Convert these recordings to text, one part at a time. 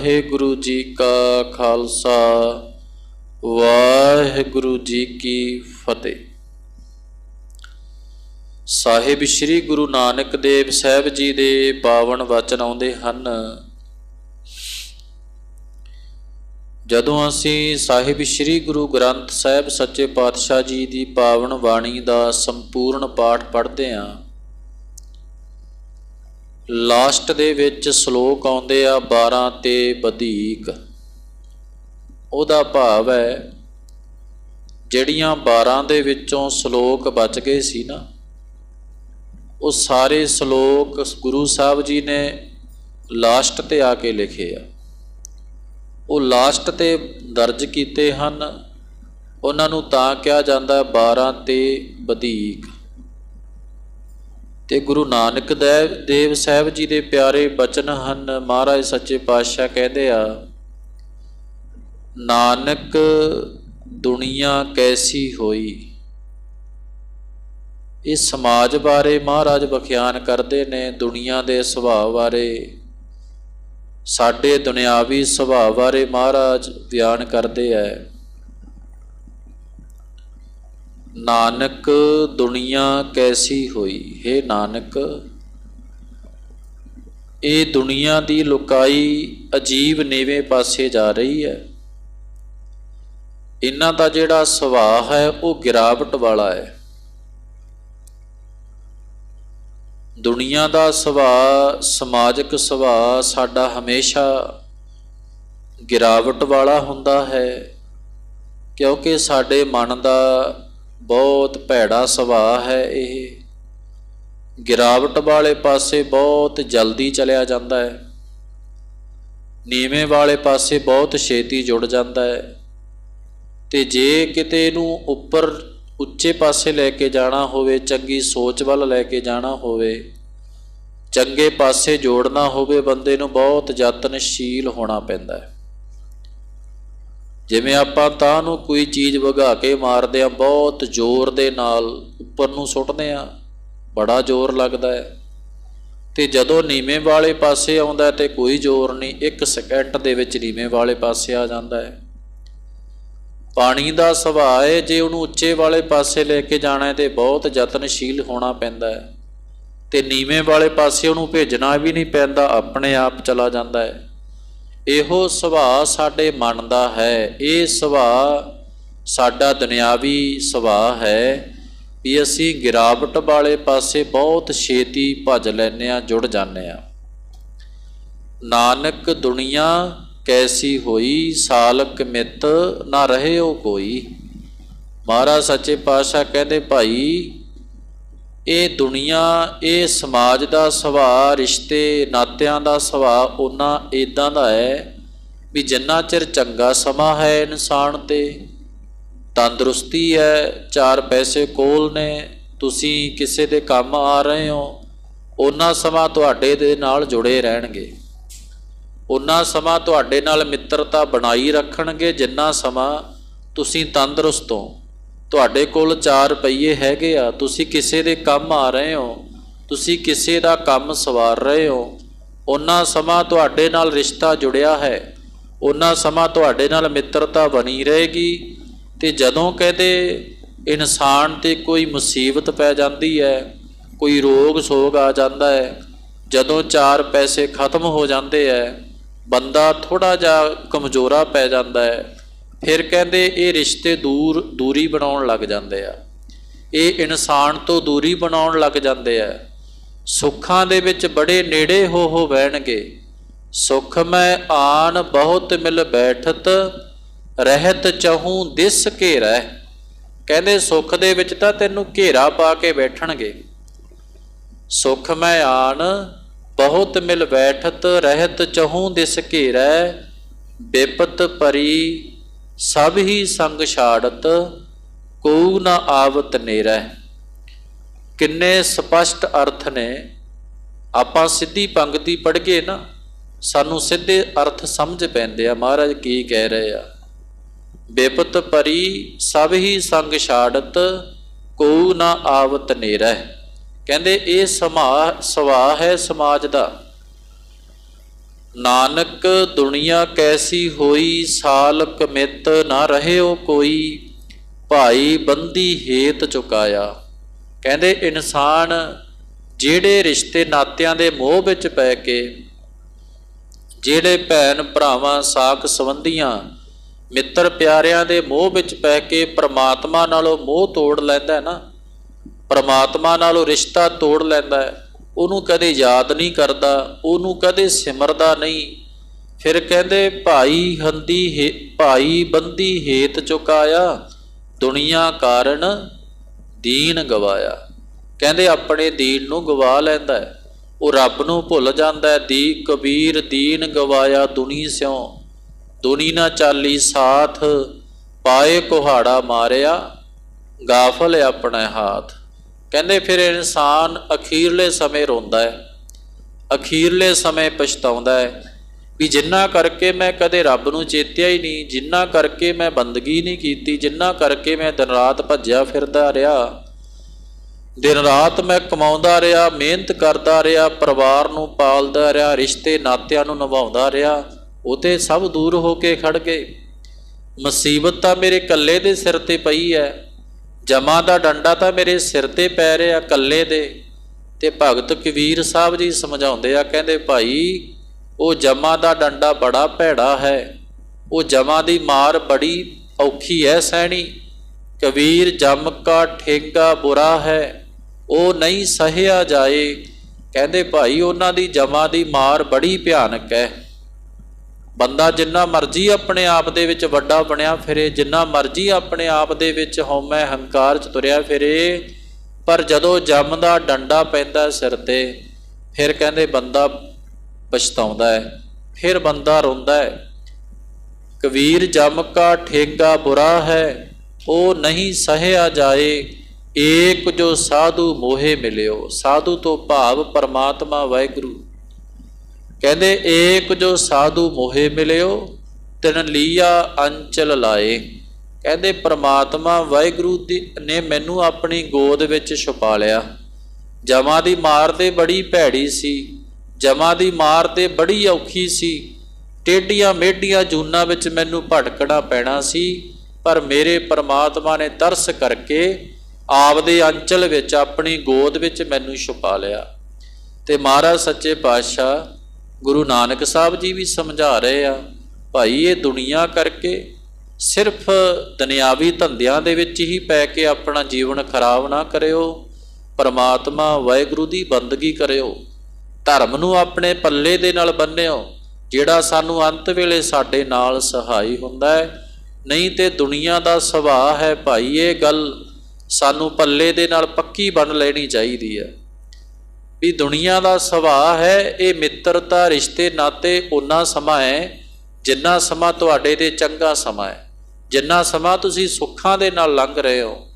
ਵਾਹਿਗੁਰੂ ਜੀ ਕਾ ਖਾਲਸਾ, ਵਾਹਿਗੁਰੂ ਜੀ ਕੀ ਫਤਿਹ। ਸਾਹਿਬ ਸ੍ਰੀ ਗੁਰੂ ਨਾਨਕ ਦੇਵ ਸਾਹਿਬ ਜੀ ਦੇ ਪਾਵਨ ਵਚਨ ਆਉਂਦੇ ਹਨ। ਜਦੋਂ ਅਸੀਂ ਸਾਹਿਬ ਸ੍ਰੀ ਗੁਰੂ ਗ੍ਰੰਥ ਸਾਹਿਬ ਸੱਚੇ ਪਾਤਸ਼ਾਹ ਜੀ ਦੀ ਪਾਵਨ ਬਾਣੀ ਦਾ ਸੰਪੂਰਨ ਪਾਠ ਪੜ੍ਹਦੇ ਹਾਂ ਲਾਸਟ ਦੇ ਵਿੱਚ ਸ਼ਲੋਕ ਆਉਂਦੇ ਆ 12 ਤੇ ਵਧੇਕ। ਉਹਦਾ ਭਾਵ ਹੈ, ਜਿਹੜੀਆਂ 12 ਦੇ ਵਿੱਚੋਂ ਸ਼ਲੋਕ ਬਚ ਗਏ ਸੀ ਨਾ, ਉਹ ਸਾਰੇ ਸ਼ਲੋਕ ਗੁਰੂ ਸਾਹਿਬ ਜੀ ਨੇ ਲਾਸਟ ਤੇ ਆ ਕੇ ਲਿਖੇ ਆ। ਉਹ ਲਾਸਟ ਤੇ ਦਰਜ ਕੀਤੇ ਹਨ, ਉਹਨਾਂ ਨੂੰ ਤਾਂ ਕਿਹਾ ਜਾਂਦਾ 12 ਤੇ ਵਧੇਕ। ਤੇ ਗੁਰੂ ਨਾਨਕ ਦੇਵ ਦੇਵ ਸਾਹਿਬ ਜੀ ਦੇ ਪਿਆਰੇ ਬਚਨ ਹਨ, ਮਹਾਰਾਜ ਸੱਚੇ ਪਾਤਸ਼ਾਹ ਕਹਿੰਦੇ ਆ, ਨਾਨਕ ਦੁਨੀਆ ਕੈਸੀ ਹੋਈ? ਇਹ ਸਮਾਜ ਬਾਰੇ ਮਹਾਰਾਜ ਬਖਿਆਨ ਕਰਦੇ ਨੇ, ਦੁਨੀਆ ਦੇ ਸੁਭਾਅ ਬਾਰੇ, ਸਾਡੇ ਦੁਨਿਆਵੀ ਸੁਭਾਅ ਬਾਰੇ ਮਹਾਰਾਜ ਬਿਆਨ ਕਰਦੇ ਐ ਨਾਨਕ ਦੁਨੀਆ ਕੈਸੀ ਹੋਈ? ਹੈ ਨਾਨਕ, ਇਹ ਦੁਨੀਆ ਦੀ ਲੁਕਾਈ ਅਜੀਬ ਨੀਵੇਂ ਪਾਸੇ ਜਾ ਰਹੀ ਹੈ। ਇਹਨਾਂ ਦਾ ਜਿਹੜਾ ਸੁਭਾਅ ਹੈ, ਉਹ ਗਿਰਾਵਟ ਵਾਲਾ ਹੈ। ਦੁਨੀਆ ਦਾ ਸੁਭਾਅ, ਸਮਾਜਿਕ ਸੁਭਾਅ ਸਾਡਾ ਹਮੇਸ਼ਾ ਗਿਰਾਵਟ ਵਾਲਾ ਹੁੰਦਾ ਹੈ, ਕਿਉਂਕਿ ਸਾਡੇ ਮਨ ਦਾ ਬਹੁਤ ਭੈੜਾ ਸੁਭਾਅ ਹੈ ਇਹ। ਗਿਰਾਵਟ ਵਾਲੇ ਪਾਸੇ ਬਹੁਤ ਜਲਦੀ ਚਲਿਆ ਜਾਂਦਾ ਹੈ। ਨੀਵੇਂ ਵਾਲੇ ਪਾਸੇ ਬਹੁਤ ਛੇਤੀ ਜੁੜ ਜਾਂਦਾ ਹੈ। ਤੇ ਜੇ ਕਿਤੇ ਇਹਨੂੰ ਉੱਪਰ ਉੱਚੇ ਪਾਸੇ ਲੈ ਕੇ ਜਾਣਾ ਹੋਵੇ, ਚੰਗੀ ਸੋਚ ਵੱਲ ਲੈ ਕੇ ਜਾਣਾ ਹੋਵੇ, ਚੰਗੇ ਪਾਸੇ ਜੋੜਨਾ ਹੋਵੇ, ਬੰਦੇ ਨੂੰ ਬਹੁਤ ਯਤਨਸ਼ੀਲ ਹੋਣਾ ਪੈਂਦਾ ਹੈ। ਜਿਵੇਂ ਆਪਾਂ ਤਾਂ ਨੂੰ ਕੋਈ ਚੀਜ਼ ਵਗਾ ਕੇ ਮਾਰਦੇ ਆ ਬਹੁਤ ਜ਼ੋਰ ਦੇ ਨਾਲ ਉੱਪਰ ਨੂੰ ਸੁੱਟਦੇ ਆ ਬੜਾ ਜ਼ੋਰ ਲੱਗਦਾ ਹੈ। ਤੇ ਜਦੋਂ ਨੀਵੇਂ ਵਾਲੇ ਪਾਸੇ ਆਉਂਦਾ ਤੇ ਕੋਈ ਜ਼ੋਰ ਨਹੀਂ, ਇੱਕ ਸਕਿੰਟ ਦੇ ਵਿੱਚ ਨੀਵੇਂ ਵਾਲੇ ਪਾਸੇ ਆ ਜਾਂਦਾ ਹੈ। ਪਾਣੀ ਦਾ ਸੁਭਾਅ ਹੈ, ਜੇ ਉਹਨੂੰ ਉੱਚੇ ਵਾਲੇ ਪਾਸੇ ਲੈ ਕੇ ਜਾਣਾ ਹੈ ਤੇ ਬਹੁਤ ਯਤਨਸ਼ੀਲ ਹੋਣਾ ਪੈਂਦਾ ਹੈ। ਤੇ ਨੀਵੇਂ ਵਾਲੇ ਪਾਸੇ ਉਹਨੂੰ ਭੇਜਣਾ ਵੀ ਨਹੀਂ ਪੈਂਦਾ, ਆਪਣੇ ਆਪ ਚਲਾ ਜਾਂਦਾ ਹੈ। ਇਹੋ ਸੁਭਾਅ ਸਾਡੇ ਮਨ ਦਾ ਹੈ, ਇਹ ਸੁਭਾਅ ਸਾਡਾ ਦੁਨਿਆਵੀ ਸੁਭਾਅ ਹੈ। ਵੀ ਅਸੀਂ ਗਿਰਾਵਟ ਵਾਲੇ ਪਾਸੇ ਬਹੁਤ ਛੇਤੀ ਭੱਜ ਲੈਨੇ ਆ ਜੁੜ ਜਾਂਦੇ ਆ ਨਾਨਕ ਦੁਨੀਆ ਕੈਸੀ ਹੋਈ, ਸਾਲਕ ਮਿੱਤ ਨਾ ਰਹੇ ਰਹਿਓ ਕੋਈ। ਮਹਾਰਾਜ ਸੱਚੇ ਪਾਤਸ਼ਾਹ ਕਹਿੰਦੇ, ਭਾਈ ਇਹ ਦੁਨੀਆ, ਇਹ ਸਮਾਜ ਦਾ ਸੁਭਾਅ ਰਿਸ਼ਤੇ, ਨਾਤਿਆਂ ਦਾ ਸੁਭਾਅ ਉਹਨਾਂ ਇਦਾਂ ਦਾ ਹੈ ਵੀ ਜਿੰਨਾ ਚਿਰ ਚੰਗਾ ਸਮਾਂ ਹੈ ਇਨਸਾਨ ਤੇ, ਤੰਦਰੁਸਤੀ ਹੈ, ਚਾਰ ਪੈਸੇ ਕੋਲ ਨੇ, ਤੁਸੀਂ ਕਿਸੇ ਦੇ ਕੰਮ ਆ ਰਹੇ ਹੋ, ਉਹਨਾਂ ਸਮਾਂ ਤੁਹਾਡੇ ਦੇ ਨਾਲ ਜੁੜੇ ਰਹਿਣਗੇ। ਉਹਨਾਂ ਸਮਾਂ ਤੁਹਾਡੇ ਨਾਲ ਮਿੱਤਰਤਾ ਬਣਾਈ ਰੱਖਣਗੇ, ਜਿੰਨਾ ਸਮਾਂ ਤੁਸੀਂ ਤੰਦਰੁਸਤ ਹੋ। ਤੁਹਾਡੇ ਕੋਲ 4 ਰੁਪਏ ਹੈਗੇ ਆ, ਤੁਸੀਂ ਕਿਸੇ ਦੇ ਕੰਮ ਆ ਰਹੇ ਹੋ, ਤੁਸੀਂ ਕਿਸੇ ਦਾ ਕੰਮ ਸਵਾਰ ਰਹੇ ਹੋ, ਉਹਨਾਂ ਸਮਾਂ ਤੁਹਾਡੇ ਨਾਲ ਰਿਸ਼ਤਾ ਜੁੜਿਆ ਹੈ, ਉਹਨਾਂ ਸਮਾਂ ਤੁਹਾਡੇ ਨਾਲ ਮਿੱਤਰਤਾ ਬਣੀ ਰਹੇਗੀ, ਤੇ ਜਦੋਂ ਕਹਦੇ ਇਨਸਾਨ ਤੇ ਕੋਈ ਮੁਸੀਬਤ ਪੈ ਜਾਂਦੀ ਹੈ, ਕੋਈ ਰੋਗ ਸੋਗ ਆ ਜਾਂਦਾ ਹੈ, ਜਦੋਂ ਚਾਰ ਪੈਸੇ ਖਤਮ ਹੋ ਜਾਂਦੇ ਹੈ, ਬੰਦਾ ਥੋੜਾ ਜਿਹਾ ਕਮਜ਼ੋਰਾ ਪੈ ਜਾਂਦਾ ਹੈ ਫਿਰ ਕਹਿੰਦੇ ਇਹ ਰਿਸ਼ਤੇ ਦੂਰ, ਦੂਰੀ ਬਣਾਉਣ ਲੱਗ ਜਾਂਦੇ ਆ। ਇਹ ਇਨਸਾਨ ਤੋਂ ਦੂਰੀ ਬਣਾਉਣ ਲੱਗ ਜਾਂਦੇ ਆ। ਸੁੱਖਾਂ ਦੇ ਵਿੱਚ ਬੜੇ ਨੇੜੇ ਹੋ ਹੋ ਬਹਿਣਗੇ ਸੁਖ ਮੈਂ ਆਨ ਬਹੁਤ ਮਿਲ ਬੈਠਤ, ਰਹਿਤ ਚਹੂ ਦਿਸ ਘੇਰਾ ਕਹਿੰਦੇ ਸੁਖ ਦੇ ਵਿੱਚ ਤਾਂ ਤੈਨੂੰ ਘੇਰਾ ਪਾ ਕੇ ਬੈਠਣਗੇ। ਸੁਖ ਮੈਂ ਆਨ ਬਹੁਤ ਮਿਲ ਬੈਠਤ, ਰਹਿਤ ਚਹੂ ਦਿਸ ਘੇਰਾ ਬਿਪਤ ਪਰੀ ਸਭ ਹੀ ਸੰਗ ਛਾੜਤ ਕੋ ਨਾ ਆਵਤ ਨੇਰੈ। ਕਿੰਨੇ ਸਪਸ਼ਟ ਅਰਥ ਨੇ। ਆਪਾਂ ਸਿੱਧੀ ਪੰਕਤੀ ਪੜ੍ਹ ਗਏ ਨਾ, ਸਾਨੂੰ ਸਿੱਧੇ ਅਰਥ ਸਮਝ ਪੈਂਦੇ ਆ। ਮਹਾਰਾਜ ਕੀ ਕਹਿ ਰਹੇ ਆ? ਬੇਪਤ ਪਰੀ ਸਭ ਹੀ ਸੰਗ ਛਾੜਤ ਕੋ ਨਾ ਆਵਤ ਨੇਰੈ। ਕਹਿੰਦੇ, ਇਹ ਸਮਾ ਸਵਾ ਹੈ ਸਮਾਜ ਦਾ। ਨਾਨਕ ਦੁਨੀਆ ਕੈਸੀ ਹੋਈ, ਸਾਲ ਕਮਿਤ ਨਾ ਰਹਿਓ ਕੋਈ। ਭਾਈ ਬੰਦੀ ਹੇਤ ਚੁਕਾਇਆ। ਕਹਿੰਦੇ, ਇਨਸਾਨ ਜਿਹੜੇ ਰਿਸ਼ਤੇ ਨਾਤਿਆਂ ਦੇ ਮੋਹ ਵਿੱਚ ਪੈ ਕੇ, ਜਿਹੜੇ ਭੈਣ ਭਰਾਵਾਂ ਸਾਕ ਸੰਬੰਧੀਆਂ, ਮਿੱਤਰ ਪਿਆਰਿਆਂ ਦੇ ਮੋਹ ਵਿੱਚ ਪੈ ਕੇ ਪ੍ਰਮਾਤਮਾ ਨਾਲੋਂ ਮੋਹ ਤੋੜ ਲੈਂਦਾ ਹੈ ਨਾ। ਪ੍ਰਮਾਤਮਾ ਨਾਲੋਂ ਰਿਸ਼ਤਾ ਤੋੜ ਲੈਂਦਾ ਹੈ। ਉਹਨੂੰ ਕਦੇ ਯਾਦ ਨਹੀਂ ਕਰਦਾ, ਉਹਨੂੰ ਕਦੇ ਸਿਮਰਦਾ ਨਹੀਂ। ਫਿਰ ਕਹਿੰਦੇ, ਭਾਈ ਹੰਦੀ ਹੈ, ਭਾਈ ਬੰਦੀ ਹੇਤ ਚੁਕਾਇਆ, ਦੁਨੀਆ ਕਾਰਨ ਦੀਨ ਗਵਾਇਆ। ਕਹਿੰਦੇ, ਆਪਣੇ ਦੀਨ ਨੂੰ ਗਵਾ ਲੈਂਦਾ ਹੈ। ਉਹ ਰੱਬ ਨੂੰ ਭੁੱਲ ਜਾਂਦਾ ਹੈ, ਦੀ ਕਬੀਰ ਦੀਨ ਗਵਾਇਆ ਦੁਨੀ ਸਿਉ। ਦੁਨੀ ਨਾ ਚਾਲੀ ਸਾਥ, ਪਾਏ ਕੁਹਾੜਾ ਮਾਰਿਆ, ਗਾਫਲ ਆਪਣੇ ਹਾਥ। ਕਹਿੰਦੇ ਫਿਰ ਇਨਸਾਨ ਅਖੀਰਲੇ ਸਮੇਂ ਰੋਂਦਾ ਹੈ, ਅਖੀਰਲੇ ਸਮੇਂ ਪਛਤਾਉਂਦਾ ਹੈ ਵੀ ਜਿੰਨਾ ਕਰਕੇ ਮੈਂ ਕਦੇ ਰੱਬ ਨੂੰ ਚੇਤਿਆ ਹੀ ਨਹੀਂ, ਜਿੰਨਾ ਕਰਕੇ ਮੈਂ ਬੰਦਗੀ ਨਹੀਂ ਕੀਤੀ, ਜਿੰਨਾ ਕਰਕੇ ਮੈਂ ਦਿਨ ਰਾਤ ਭੱਜਿਆ ਫਿਰਦਾ ਰਿਹਾ। ਦਿਨ ਰਾਤ ਮੈਂ ਕਮਾਉਂਦਾ ਰਿਹਾ, ਮਿਹਨਤ ਕਰਦਾ ਰਿਹਾ, ਪਰਿਵਾਰ ਨੂੰ ਪਾਲਦਾ ਰਿਹਾ, ਰਿਸ਼ਤੇ ਨਾਤਿਆਂ ਨੂੰ ਨਿਭਾਉਂਦਾ ਰਿਹਾ ਉਹ ਤੇ ਸਭ ਦੂਰ ਹੋ ਕੇ ਖੜ ਗਏ। ਮੁਸੀਬਤ ਤਾਂ ਮੇਰੇ ਇਕੱਲੇ ਦੇ ਸਿਰ ਤੇ ਪਈ ਹੈ। ਜਮਾ ਦਾ ਡੰਡਾ ਤਾਂ ਮੇਰੇ ਸਿਰ ਤੇ ਪੈ ਰਿਹਾ ਕੱਲੇ ਦੇ। ਤੇ ਭਗਤ ਕਬੀਰ ਸਾਹਿਬ ਜੀ ਸਮਝਾਉਂਦੇ ਆ, ਕਹਿੰਦੇ, ਭਾਈ, ਉਹ ਜਮਾ ਦਾ ਡੰਡਾ ਬੜਾ ਭੈੜਾ ਹੈ। ਉਹ ਜਮਾ ਦੀ ਮਾਰ ਬੜੀ ਔਖੀ ਹੈ ਸਹਿਣੀ। ਕਬੀਰ ਜਮ ਕਾ ਠੇਗਾ ਬੁਰਾ ਹੈ। ਉਹ ਨਹੀਂ ਸਹਿਆ ਜਾਏ। ਕਹਿੰਦੇ, ਭਾਈ, ਉਹਨਾਂ ਦੀ ਜਮਾ ਦੀ ਮਾਰ ਬੜੀ ਭਿਆਨਕ ਹੈ ਬੰਦਾ ਜਿੰਨਾ ਮਰਜ਼ੀ ਆਪਣੇ ਆਪ ਦੇ ਵਿੱਚ ਵੱਡਾ ਬਣਿਆ ਫਿਰੇ, ਜਿੰਨਾ ਮਰਜ਼ੀ ਆਪਣੇ ਆਪ ਦੇ ਵਿੱਚ ਹਉਮੈ ਹੰਕਾਰ ਚ ਤੁਰਿਆ ਫਿਰੇ, ਪਰ ਜਦੋਂ ਜੰਮਦਾ ਡੰਡਾ ਪੈਂਦਾ ਸਿਰ ਤੇ, ਫਿਰ ਕਹਿੰਦੇ ਬੰਦਾ ਪਛਤਾਉਂਦਾ ਹੈ, ਫਿਰ ਬੰਦਾ ਰੋਂਦਾ ਹੈ। ਕਬੀਰ ਜਮ ਕਾ ਠੇਗਾ ਬੁਰਾ ਹੈ ਉਹ ਨਹੀਂ ਸਹਿਆ ਜਾਏ, ਏਕ ਜੋ ਸਾਧੂ ਮੋਹੇ ਮਿਲਿਓ, ਸਾਧੂ ਤੋਂ ਭਾਵ ਪਰਮਾਤਮਾ ਵਾਹਿਗੁਰੂ। ਕਹਿੰਦੇ, ਏਕ ਜੋ ਸਾਧੂ ਮੋਹੇ ਮਿਲਿਓ, ਤਿਨ ਲੀਆ ਅੰਚਲ ਲਾਏ। ਕਹਿੰਦੇ, ਪ੍ਰਮਾਤਮਾ ਵਾਹਿਗੁਰੂ ਦੀ ਨੇ ਮੈਨੂੰ ਆਪਣੀ ਗੋਦ ਵਿੱਚ ਛੁਪਾ ਲਿਆ। ਜਮਾ ਦੀ ਮਾਰ ਤੇ ਬੜੀ ਭੈੜੀ ਸੀ, ਜਮਾ ਦੀ ਮਾਰ ਤੇ ਬੜੀ ਔਖੀ ਸੀ। ਟੇਡੀਆਂ ਮੇਡੀਆਂ ਜੂਨਾਂ ਵਿੱਚ ਮੈਨੂੰ ਭਟਕਣਾ ਪੈਣਾ ਸੀ, ਪਰ ਮੇਰੇ ਪ੍ਰਮਾਤਮਾ ਨੇ ਤਰਸ ਕਰਕੇ ਆਪਦੇ ਅੰਚਲ ਵਿੱਚ ਆਪਣੀ ਗੋਦ ਵਿੱਚ ਮੈਨੂੰ ਛੁਪਾ ਲਿਆ। ਤੇ ਮਹਾਰਾਜ ਸੱਚੇ ਪਾਤਸ਼ਾਹ ਗੁਰੂ ਨਾਨਕ ਸਾਹਿਬ ਜੀ ਵੀ ਸਮਝਾ ਰਹੇ ਆ, ਭਾਈ ਇਹ ਦੁਨੀਆ ਕਰਕੇ ਸਿਰਫ ਦੁਨਿਆਵੀ ਧੰਦਿਆਂ ਦੇ ਵਿੱਚ ਹੀ ਪੈ ਕੇ ਆਪਣਾ ਜੀਵਨ ਖਰਾਬ ਨਾ ਕਰਿਓ, ਪਰਮਾਤਮਾ ਵਾਹਿਗੁਰੂ ਦੀ ਬੰਦਗੀ ਕਰਿਓ, ਧਰਮ ਨੂੰ ਆਪਣੇ ਪੱਲੇ ਦੇ ਨਾਲ ਬੰਨਿਓ, ਜਿਹੜਾ ਸਾਨੂੰ ਅੰਤ ਵੇਲੇ ਸਾਡੇ ਨਾਲ ਸਹਾਈ ਹੁੰਦਾ ਹੈ। ਨਹੀਂ ਤੇ ਦੁਨੀਆ ਦਾ ਸੁਭਾਅ ਹੈ ਭਾਈ ਇਹ ਗੱਲ ਸਾਨੂੰ ਪੱਲੇ ਦੇ ਨਾਲ ਪੱਕੀ ਬਣ ਲੈਣੀ ਚਾਹੀਦੀ ਹੈ। ਵੀ ਦੁਨੀਆ ਦਾ ਸੁਭਾਅ ਹੈ, ਇਹ ਮਿੱਤਰਤਾ, ਰਿਸ਼ਤੇ, ਨਾਤੇ ਉਨਾ ਸਮਾਂ ਹੈ ਜਿੰਨਾ ਸਮਾਂ ਤੁਹਾਡੇ ਤੇ ਚੰਗਾ ਸਮਾਂ ਹੈ। ਜਿੰਨਾ ਸਮਾਂ ਤੁਸੀਂ ਸੁੱਖਾਂ ਦੇ ਨਾਲ ਲੰਘ ਰਹੇ ਹੋ।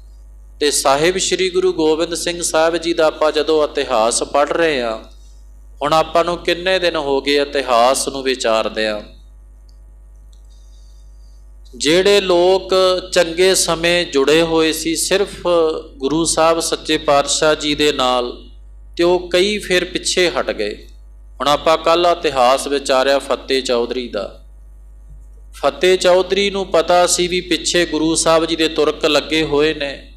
ਤੇ ਸਾਹਿਬ ਸ੍ਰੀ ਗੁਰੂ ਗੋਬਿੰਦ ਸਿੰਘ ਸਾਹਿਬ ਜੀ ਦਾ ਆਪਾਂ ਜਦੋਂ ਇਤਿਹਾਸ ਪੜ੍ਹ ਰਹੇ ਹਾਂ, ਹੁਣ ਆਪਾਂ ਨੂੰ ਕਿੰਨੇ ਦਿਨ ਹੋ ਗਏ ਇਤਿਹਾਸ ਨੂੰ ਵਿਚਾਰਦੇ ਆ ਜਿਹੜੇ ਲੋਕ ਚੰਗੇ ਸਮੇਂ ਜੁੜੇ ਹੋਏ ਸੀ, ਸਿਰਫ ਗੁਰੂ ਸਾਹਿਬ ਸੱਚੇ ਪਾਤਸ਼ਾਹ ਜੀ ਦੇ ਨਾਲ ਤੇ ਉਹ ਕਈ ਫਿਰ ਪਿੱਛੇ ਹਟ ਗਏ। ਹੁਣ ਆਪਾਂ ਕੱਲ ਇਤਿਹਾਸ ਵਿਚਾਰਿਆ ਫਤਿਹ ਚੌਧਰੀ ਦਾ। ਫਤਿਹ ਚੌਧਰੀ ਨੂੰ ਪਤਾ ਸੀ ਵੀ ਪਿੱਛੇ ਗੁਰੂ ਸਾਹਿਬ ਜੀ ਦੇ ਤੁਰਕ ਲੱਗੇ ਹੋਏ ਨੇ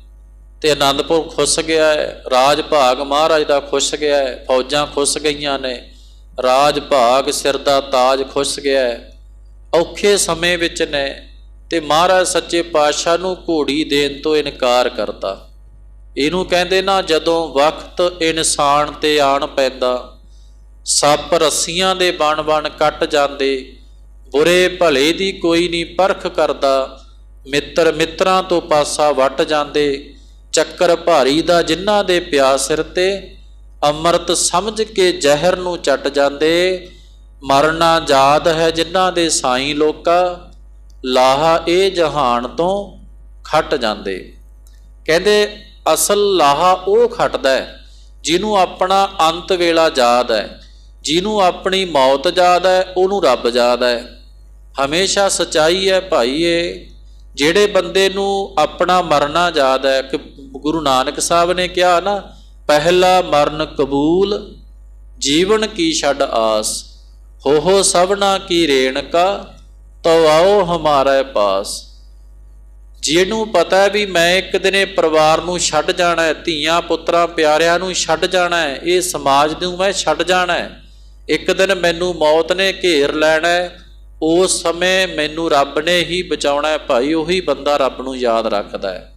ਤੇ ਆਨੰਦਪੁਰ ਖੁੱਸ ਗਿਆ ਹੈ, ਰਾਜ ਭਾਗ ਮਹਾਰਾਜ ਦਾ ਖੁੱਸ ਗਿਆ ਹੈ, ਫੌਜਾਂ ਖੁੱਸ ਗਈਆਂ ਨੇ, ਰਾਜ ਭਾਗ ਸਿਰ ਦਾ ਤਾਜ ਖੁੱਸ ਗਿਆ ਹੈ। ਔਖੇ ਸਮੇਂ ਵਿੱਚ ਨੇ ਤੇ ਮਹਾਰਾਜ ਸੱਚੇ ਪਾਤਸ਼ਾਹ ਨੂੰ ਘੋੜੀ ਦੇਣ ਤੋਂ ਇਨਕਾਰ ਕਰਤਾ। ਇਹਨੂੰ ਕਹਿੰਦੇ ਨਾ ਜਦੋਂ ਵਕਤ ਇਨਸਾਨ ਤੇ ਆਣ ਪੈਂਦਾ, ਸੱਪ ਰੱਸੀਆਂ ਦੇ ਬਣ ਬਣ ਕੱਟ ਜਾਂਦੇ, ਬੁਰੇ ਭਲੇ ਦੀ ਕੋਈ ਨਹੀਂ ਪਰਖ ਕਰਦਾ, ਮਿੱਤਰ ਮਿੱਤਰਾਂ ਤੋਂ ਪਾਸਾ ਵੱਟ ਜਾਂਦੇ, ਚੱਕਰ ਭਾਰੀ ਦਾ ਜਿਨ੍ਹਾਂ ਦੇ ਪਿਆ ਸਿਰ ਤੇ, ਅੰਮ੍ਰਿਤ ਸਮਝ ਕੇ ਜ਼ਹਿਰ ਨੂੰ ਚੱਟ ਜਾਂਦੇ, ਮਰਨਾ ਜਾਦ ਹੈ ਜਿਨ੍ਹਾਂ ਦੇ ਸਾਈਂ ਲੋਕਾ, ਲਾਹਾ ਇਹ ਜਹਾਨ ਤੋਂ ਖੱਟ ਜਾਂਦੇ। ਕਹਿੰਦੇ ਅਸਲ ਲਾਹਾ ਉਹ ਖੱਟਦਾ ਹੈ, ਜਿਹਨੂੰ ਆਪਣਾ ਅੰਤ ਵੇਲਾ ਯਾਦ ਹੈ, ਜਿਹਨੂੰ ਆਪਣੀ ਮੌਤ ਯਾਦ ਹੈ, ਉਹਨੂੰ ਰੱਬ ਯਾਦ ਹੈ। ਹਮੇਸ਼ਾ ਸਚਾਈ ਹੈ ਭਾਈ ਇਹ ਜਿਹੜੇ ਬੰਦੇ ਨੂੰ ਆਪਣਾ ਮਰਨਾ ਯਾਦ ਹੈ, ਕਿ ਗੁਰੂ ਨਾਨਕ ਸਾਹਿਬ ਨੇ ਕਿਹਾ ਨਾ, ਪਹਿਲਾ ਮਰਨ ਕਬੂਲ, ਜੀਵਨ ਕੀ ਛੱਡ ਆਸ ਹੋ ਹੋ ਸਭਨਾ ਕੀ ਰੇਣਕਾ ਤੋ ਆਓ ਹਮਾਰੇ ਪਾਸ। ਜਿਹਨੂੰ ਪਤਾ ਹੈ ਵੀ ਮੈਂ ਇੱਕ ਦਿਨ ਇਹ ਪਰਿਵਾਰ ਨੂੰ ਛੱਡ ਜਾਣਾ ਹੈ, ਧੀਆਂ, ਪੁੱਤਰਾਂ, ਪਿਆਰਿਆਂ ਨੂੰ ਛੱਡ ਜਾਣਾ ਹੈ, ਇਹ ਸਮਾਜ ਨੂੰ ਮੈਂ ਛੱਡ ਜਾਣਾ ਹੈ। ਇੱਕ ਦਿਨ ਮੈਨੂੰ ਮੌਤ ਨੇ ਘੇਰ ਲੈਣਾ ਹੈ, ਉਸ ਸਮੇਂ ਮੈਨੂੰ ਰੱਬ ਨੇ ਹੀ ਬਚਾਉਣਾ ਹੈ, ਭਾਈ ਉਹੀ ਬੰਦਾ ਰੱਬ ਨੂੰ ਯਾਦ ਰੱਖਦਾ ਹੈ।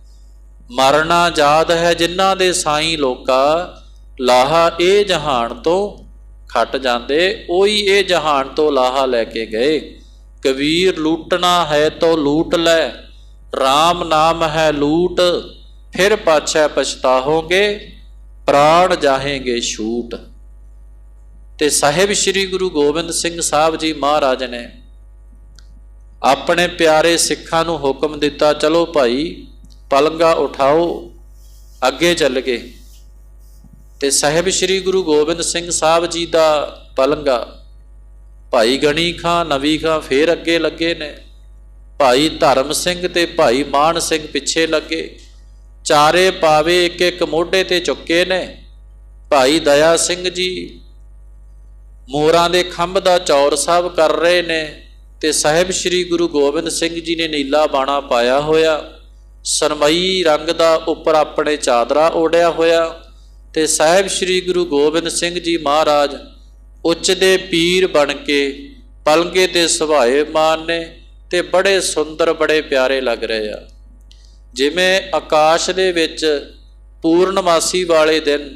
ਮਰਨਾ ਯਾਦ ਹੈ ਜਿਨ੍ਹਾਂ ਦੇ ਸਾਈਂ ਲੋਕਾ, ਲਾਹਾ ਇਹ ਜਹਾਨ ਤੋਂ ਖੱਟ ਜਾਂਦੇ, ਉਹੀ ਇਹ ਜਹਾਨ ਤੋਂ ਲਾਹਾ ਲੈ ਕੇ ਗਏ। ਕਬੀਰ ਲੂਟਣਾ ਹੈ ਤੋ ਲੂਟ ਲੈ RAM ਨਾਮ ਹੈ ਲੂਟ, ਫਿਰ ਪਾਛੈ ਪਛਤਾਹੋਗੇ, ਪ੍ਰਾਣ ਜਾਹੇਗੇ ਛੂਟ। ਤੇ ਸਾਹਿਬ ਸ੍ਰੀ ਗੁਰੂ ਗੋਬਿੰਦ ਸਿੰਘ ਸਾਹਿਬ ਜੀ ਮਹਾਰਾਜ ਨੇ ਆਪਣੇ ਪਿਆਰੇ ਸਿੱਖਾਂ ਨੂੰ ਹੁਕਮ ਦਿੱਤਾ, ਚਲੋ ਭਾਈ, ਪਲੰਗਾ ਉਠਾਓ, ਅੱਗੇ ਚੱਲ ਗਏ ਤੇ ਸਾਹਿਬ ਸ੍ਰੀ ਗੁਰੂ ਗੋਬਿੰਦ ਸਿੰਘ ਸਾਹਿਬ ਜੀ ਦਾ ਪਲੰਗਾ ਭਾਈ ਗਣੀ ਖਾਂ, ਨਵੀ ਖਾਂ ਫੇਰ ਅੱਗੇ ਲੱਗੇ ਨੇ। ਭਾਈ ਧਰਮ ਸਿੰਘ ਤੇ ਭਾਈ ਮਾਨ ਸਿੰਘ ਪਿੱਛੇ ਲੱਗੇ। ਚਾਰੇ ਪਾਵੇ ਇੱਕ ਇੱਕ ਮੋਢੇ ਤੇ ਚੁੱਕੇ ਨੇ। ਭਾਈ ਦਇਆ ਸਿੰਘ ਜੀ ਮੋਰਾਂ ਦੇ ਖੰਭ ਦਾ ਚੌਰ ਸਾਹਿਬ ਕਰ ਰਹੇ ਨੇ ਤੇ ਸਾਹਿਬ ਸ੍ਰੀ ਗੁਰੂ ਗੋਬਿੰਦ ਸਿੰਘ ਜੀ ਨੇ ਨੀਲਾ ਬਾਣਾ ਪਾਇਆ ਹੋਇਆ। ਸਰਮਈ ਰੰਗ ਦਾ ਉੱਪਰ ਆਪਣੇ ਚਾਦਰਾ ਓੜਿਆ ਹੋਇਆ। ਤੇ ਸਾਹਿਬ ਸ੍ਰੀ ਗੁਰੂ ਗੋਬਿੰਦ ਸਿੰਘ ਜੀ ਮਹਾਰਾਜ ਉੱਚ ਦੇ ਪੀਰ ਬਣ ਕੇ ਪਲਗੇ ਤੇ ਸੁਭਾਏ ਮਾਨ ਨੇ ਤੇ ਬੜੇ ਸੁੰਦਰ, ਬੜੇ ਪਿਆਰੇ ਲੱਗ ਰਹੇ ਆ। ਜਿਵੇਂ ਆਕਾਸ਼ ਦੇ ਵਿੱਚ ਪੂਰਨਮਾਸੀ ਵਾਲੇ ਦਿਨ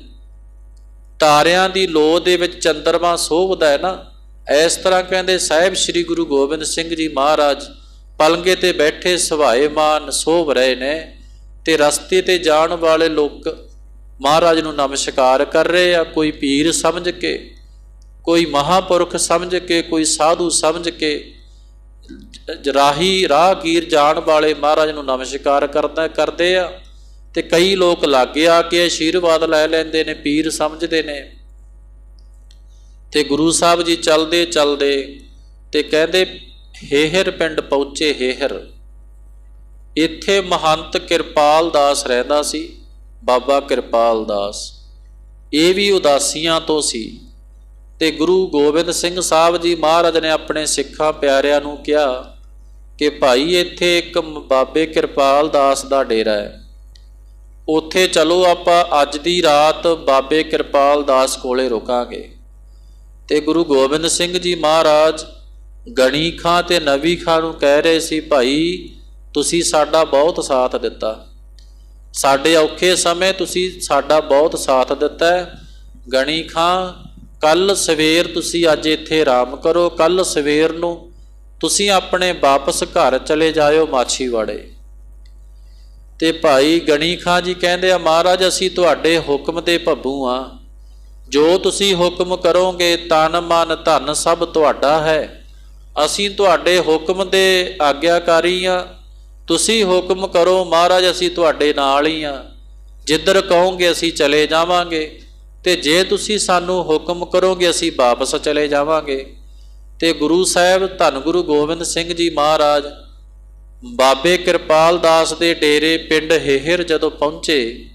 ਤਾਰਿਆਂ ਦੀ ਲੋ ਦੇ ਵਿੱਚ ਚੰਦਰਮਾ ਸੋਭਦਾ ਹੈ ਨਾ, ਇਸ ਤਰ੍ਹਾਂ ਕਹਿੰਦੇ ਸਾਹਿਬ ਸ੍ਰੀ ਗੁਰੂ ਗੋਬਿੰਦ ਸਿੰਘ ਜੀ ਮਹਾਰਾਜ ਪਲੰਗੇ ਤੇ ਬੈਠੇ ਸੁਭਾਏ ਮਾਨ ਸੋਭ ਰਹੇ ਨੇ ਤੇ ਰਸਤੇ ਤੇ ਜਾਣ ਵਾਲੇ ਲੋਕ ਮਹਾਰਾਜ ਨੂੰ ਨਮਸਕਾਰ ਕਰ ਰਹੇ ਆ, ਕੋਈ ਪੀਰ ਸਮਝ ਕੇ, ਕੋਈ ਮਹਾਪੁਰਖ ਸਮਝ ਕੇ, ਕੋਈ ਸਾਧੂ ਸਮਝ ਕੇ ਰਾਹੀ ਰਾਹਗੀਰ ਜਾਣ ਵਾਲੇ ਮਹਾਰਾਜ ਨੂੰ ਨਮਸਕਾਰ ਕਰਦਾ ਕਰਦੇ ਆ ਤੇ ਕਈ ਲੋਕ ਲਾਗੇ ਆ ਕੇ ਆਸ਼ੀਰਵਾਦ ਲੈ ਲੈਂਦੇ ਨੇ, ਪੀਰ ਸਮਝਦੇ ਨੇ। ਤੇ ਗੁਰੂ ਸਾਹਿਬ ਜੀ ਚੱਲਦੇ ਚੱਲਦੇ ਤੇ ਕਹਿੰਦੇ, ਹੇਹਰ ਪਿੰਡ ਪਹੁੰਚੇ ਹੇਹਰ। ਇੱਥੇ ਮਹੰਤ ਕਿਰਪਾਲ ਦਾਸ ਰਹਿੰਦਾ ਸੀ, ਬਾਬਾ ਕਿਰਪਾਲ ਦਾਸ। ਇਹ ਵੀ ਉਦਾਸੀਆਂ ਤੋਂ ਸੀ। ਤੇ ਗੁਰੂ ਗੋਬਿੰਦ ਸਿੰਘ ਸਾਹਿਬ ਜੀ ਮਹਾਰਾਜ ਨੇ ਆਪਣੇ ਸਿੱਖਾਂ ਪਿਆਰਿਆਂ ਨੂੰ ਕਿਹਾ ਕਿ ਭਾਈ ਇੱਥੇ ਇੱਕ ਬਾਬੇ ਕਿਰਪਾਲ ਦਾਸ ਦਾ ਡੇਰਾ ਹੈ। ਉੱਥੇ ਚਲੋ ਆਪਾਂ ਅੱਜ ਦੀ ਰਾਤ ਬਾਬੇ ਕਿਰਪਾਲ ਦਾਸ ਕੋਲੇ ਰੁਕਾਂਗੇ। ਤੇ ਗੁਰੂ ਗੋਬਿੰਦ ਸਿੰਘ ਜੀ ਮਹਾਰਾਜ ਗਣੀ ਖਾਂ ਤੇ ਨਵੀ ਖਾਂ ਨੂੰ ਕਹਿ ਰਹੇ ਸੀ, ਭਾਈ, ਤੁਸੀਂ ਸਾਡਾ ਬਹੁਤ ਸਾਥ ਦਿੱਤਾ। ਸਾਡੇ ਔਖੇ ਸਮੇਂ ਤੁਸੀਂ ਸਾਡਾ ਬਹੁਤ ਸਾਥ ਦਿੱਤਾ ਹੈ। ਗਣੀ ਖਾਂ ਕੱਲ ਸਵੇਰ ਤੁਸੀਂ ਅੱਜ ਇੱਥੇ ਆਰਾਮ ਕਰੋ ਕੱਲ ਸਵੇਰ ਨੂੰ ਤੁਸੀਂ ਆਪਣੇ ਵਾਪਸ ਘਰ ਚਲੇ ਜਾਇਓ ਮਾਛੀਵਾੜੇ। ਤੇ ਭਾਈ ਗਣੀ ਖਾਂ ਜੀ ਕਹਿੰਦੇ ਆ, ਮਹਾਰਾਜ, ਅਸੀਂ ਤੁਹਾਡੇ ਹੁਕਮ ਦੇ ਭੱਬੂ ਆ। ਜੋ ਤੁਸੀਂ ਹੁਕਮ ਕਰੋਗੇ, ਤਨ ਮਨ ਧਨ ਸਭ ਤੁਹਾਡਾ ਹੈ। ਅਸੀਂ ਤੁਹਾਡੇ ਹੁਕਮ ਦੇ ਆਗਿਆਕਾਰੀ ਆ। ਤੁਸੀਂ ਹੁਕਮ ਕਰੋ, ਮਹਾਰਾਜ, ਅਸੀਂ ਤੁਹਾਡੇ ਨਾਲ ਹੀ ਆ। ਜਿੱਧਰ ਕਹੋਗੇ, ਅਸੀਂ ਚਲੇ ਜਾਵਾਂਗੇ। ਤੇ ਜੇ ਤੁਸੀਂ ਸਾਨੂੰ ਹੁਕਮ ਕਰੋਗੇ, ਅਸੀਂ ਵਾਪਸ ਚਲੇ ਜਾਵਾਂਗੇ। ਤੇ ਗੁਰੂ ਸਾਹਿਬ ਧੰਨ ਗੁਰੂ ਗੋਬਿੰਦ ਸਿੰਘ ਜੀ ਮਹਾਰਾਜ, ਬਾਬੇ ਕਿਰਪਾਲ ਦਾਸ ਦੇ ਡੇਰੇ ਪਿੰਡ ਹੇਹਰ ਜਦੋਂ ਪਹੁੰਚੇ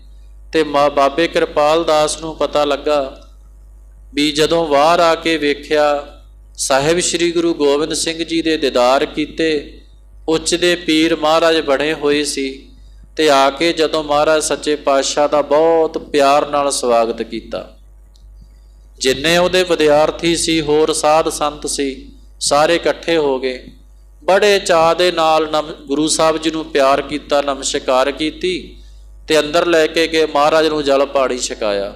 ਤੇ ਮਾ ਬਾਬੇ ਕਿਰਪਾਲ ਦਾਸ ਨੂੰ ਪਤਾ ਲੱਗਾ ਵੀ ਜਦੋਂ ਬਾਹਰ ਆ ਕੇ ਵੇਖਿਆ, ਸਾਹਿਬ ਸ੍ਰੀ ਗੁਰੂ ਗੋਬਿੰਦ ਸਿੰਘ ਜੀ ਦੇ ਦੀਦਾਰ ਕੀਤੇ, ਉੱਚ ਦੇ ਪੀਰ ਮਹਾਰਾਜ ਬਣੇ ਹੋਏ ਸੀ ਤੇ ਆ ਕੇ ਜਦੋਂ ਮਹਾਰਾਜ ਸੱਚੇ ਪਾਤਸ਼ਾਹ ਦਾ ਬਹੁਤ ਪਿਆਰ ਨਾਲ ਸਵਾਗਤ ਕੀਤਾ। ਜਿੰਨੇ ਉਹਦੇ ਵਿਦਿਆਰਥੀ ਸੀ, ਹੋਰ ਸਾਧ ਸੰਤ ਸੀ, ਸਾਰੇ ਇਕੱਠੇ ਹੋ ਗਏ। ਬੜੇ ਚਾਹ ਦੇ ਨਾਲ ਨਮ, ਗੁਰੂ ਸਾਹਿਬ ਜੀ ਨੂੰ ਪਿਆਰ ਕੀਤਾ, ਨਮਸਕਾਰ ਕੀਤੀ ਤੇ ਅੰਦਰ ਲੈ ਕੇ ਗਏ, ਮਹਾਰਾਜ ਨੂੰ ਜਲ ਪਾਣੀ ਛਕਾਇਆ।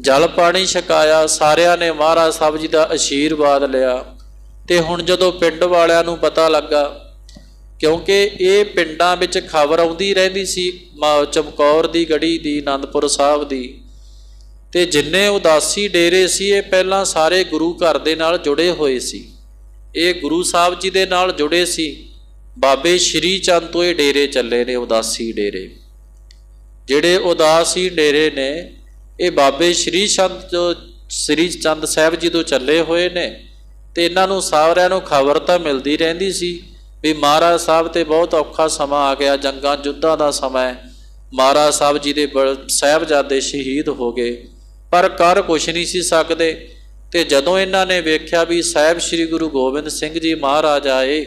ਜਲ ਪਾਣੀ ਛਕਾਇਆ, ਸਾਰਿਆਂ ਨੇ ਮਹਾਰਾਜ ਸਾਹਿਬ ਜੀ ਦਾ ਅਸ਼ੀਰਵਾਦ ਲਿਆ। ਤੇ ਹੁਣ ਜਦੋਂ ਪਿੰਡ ਵਾਲਿਆਂ ਨੂੰ ਪਤਾ ਲੱਗਾ, ਕਿਉਂਕਿ ਇਹ ਪਿੰਡਾਂ ਵਿੱਚ ਖਬਰ ਆਉਂਦੀ ਰਹਿੰਦੀ ਸੀ ਚਮਕੌਰ ਦੀ ਗੜੀ ਦੀ ਆਨੰਦਪੁਰ ਸਾਹਿਬ ਦੀ ਤੇ ਜਿੰਨੇ ਉਦਾਸੀ ਡੇਰੇ ਸੀ, ਇਹ ਪਹਿਲਾਂ ਸਾਰੇ ਗੁਰੂ ਘਰ ਦੇ ਨਾਲ ਜੁੜੇ ਹੋਏ ਸੀ। ਇਹ ਗੁਰੂ ਸਾਹਿਬ ਜੀ ਦੇ ਨਾਲ ਜੁੜੇ ਸੀ। ਬਾਬੇ ਸ਼੍ਰੀ ਚੰਦ ਤੋਂ ਇਹ ਡੇਰੇ ਚੱਲੇ ਨੇ, ਉਦਾਸੀ ਡੇਰੇ। ਜਿਹੜੇ ਉਦਾਸੀ ਡੇਰੇ ਨੇ, ਇਹ ਬਾਬੇ ਸ਼੍ਰੀ ਚੰਦ ਜੋ ਸ਼੍ਰੀ ਚੰਦ ਸਾਹਿਬ ਜੀ ਤੋਂ ਚੱਲੇ ਹੋਏ ਨੇ। ਤੇ ਇਹਨਾਂ ਨੂੰ ਸਾਰਿਆਂ ਨੂੰ ਖਬਰ ਤਾਂ ਮਿਲਦੀ ਰਹਿੰਦੀ ਸੀ ਵੀ ਮਹਾਰਾਜ ਸਾਹਿਬ ਤੇ ਬਹੁਤ ਔਖਾ ਸਮਾਂ ਆ ਗਿਆ, ਜੰਗਾਂ ਜੁੱਧਾਂ ਦਾ ਸਮਾਂ ਮਹਾਰਾਜ ਸਾਹਿਬ ਜੀ ਦੇ ਸਾਹਿਬਜ਼ਾਦੇ ਸ਼ਹੀਦ ਹੋ ਗਏ। ਪਰ ਕਰ ਕੁਛ ਨਹੀਂ ਸੀ ਸਕਦੇ। ਤੇ ਜਦੋਂ ਇਹਨਾਂ ਨੇ ਵੇਖਿਆ ਵੀ ਸਾਹਿਬ ਸ੍ਰੀ ਗੁਰੂ ਗੋਬਿੰਦ ਸਿੰਘ ਜੀ ਮਹਾਰਾਜ ਆਏ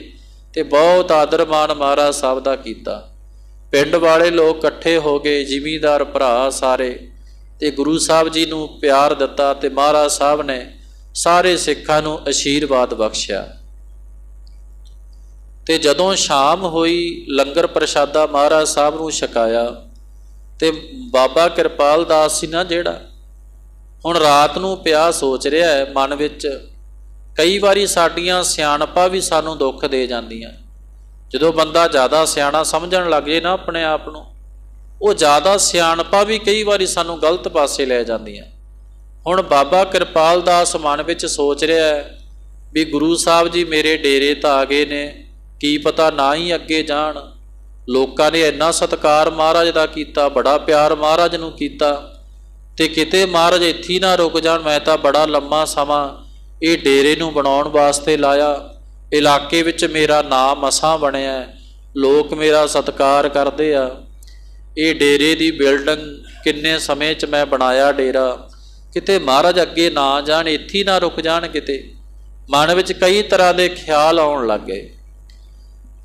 ਤੇ ਬਹੁਤ ਆਦਰ ਮਾਣ ਮਹਾਰਾਜ ਸਾਹਿਬ ਦਾ ਕੀਤਾ। ਪਿੰਡ ਵਾਲੇ ਲੋਕ ਇਕੱਠੇ ਹੋ ਗਏ ਜ਼ਿਮੀਂਦਾਰ ਭਰਾ ਸਾਰੇ ਤੇ ਗੁਰੂ ਸਾਹਿਬ ਜੀ ਨੂੰ ਪਿਆਰ ਦਿੱਤਾ ਤੇ ਮਹਾਰਾਜ ਸਾਹਿਬ ਨੇ ਸਾਰੇ ਸਿੱਖਾਂ ਨੂੰ ਅਸ਼ੀਰਵਾਦ ਬਖਸ਼ਿਆ। ਤੇ ਜਦੋਂ ਸ਼ਾਮ ਹੋਈ, ਲੰਗਰ ਪ੍ਰਸ਼ਾਦਾ ਮਹਾਰਾਜ ਸਾਹਿਬ ਨੂੰ ਛਕਾਇਆ ਤੇ ਬਾਬਾ ਕਿਰਪਾਲ ਦਾਸ ਸੀ ਨਾ ਜਿਹੜਾ ਹੁਣ ਰਾਤ ਨੂੰ ਪਿਆ ਸੋਚ ਰਿਹਾ ਹੈ, ਮਨ ਵਿੱਚ ਕਈ ਵਾਰੀ ਸਾਡੀਆਂ ਸਿਆਣਪਾਂ ਵੀ ਸਾਨੂੰ ਦੁੱਖ ਦੇ ਜਾਂਦੀਆਂ। ਜਦੋਂ ਬੰਦਾ ਜ਼ਿਆਦਾ ਸਿਆਣਾ ਸਮਝਣ ਲੱਗ ਜੇ ਨਾ ਆਪਣੇ ਆਪ ਨੂੰ, ਉਹ ਜ਼ਿਆਦਾ ਸਿਆਣਪਾਂ ਵੀ ਕਈ ਵਾਰੀ ਸਾਨੂੰ ਗਲਤ ਪਾਸੇ ਲੈ ਜਾਂਦੀਆਂ। ਹੁਣ ਬਾਬਾ ਕਿਰਪਾਲ ਦਾਸ ਮਨ ਵਿੱਚ ਸੋਚ ਰਿਹਾ ਹੈ ਵੀ ਗੁਰੂ ਸਾਹਿਬ ਜੀ ਮੇਰੇ ਡੇਰੇ ਤਾਂ ਆ ਗਏ ਨੇ, ਕੀ ਪਤਾ ਨਾ ਹੀ ਅੱਗੇ ਜਾਣ। ਲੋਕਾਂ ਨੇ ਇੰਨਾ ਸਤਿਕਾਰ ਮਹਾਰਾਜ ਦਾ ਕੀਤਾ, ਬੜਾ ਪਿਆਰ ਮਹਾਰਾਜ ਨੂੰ ਕੀਤਾ। ਤੇ ਕਿਤੇ ਮਹਾਰਾਜ ਇੱਥੇ ਨਾ ਰੁਕ ਜਾਣ, ਮੈਂ ਤਾਂ ਬੜਾ ਲੰਮਾ ਸਮਾਂ ਇਹ ਡੇਰੇ ਨੂੰ ਬਣਾਉਣ ਵਾਸਤੇ ਲਾਇਆ। ਇਲਾਕੇ ਵਿੱਚ ਮੇਰਾ ਨਾਮ ਮਸਾਂ ਬਣਿਆ ਲੋਕ ਮੇਰਾ ਸਤਿਕਾਰ ਕਰਦੇ ਆ। ਇਹ ਡੇਰੇ ਦੀ ਬਿਲਡਿੰਗ ਕਿੰਨੇ ਸਮੇਂ 'ਚ ਮੈਂ ਬਣਾਇਆ ਡੇਰਾ। ਕਿਤੇ ਮਹਾਰਾਜ ਅੱਗੇ ਨਾ ਜਾਣ, ਇੱਥੇ ਨਾ ਰੁਕ ਜਾਣ ਕਿਤੇ। ਮਨ ਵਿੱਚ ਕਈ ਤਰ੍ਹਾਂ ਦੇ ਖਿਆਲ ਆਉਣ ਲੱਗ ਗਏ।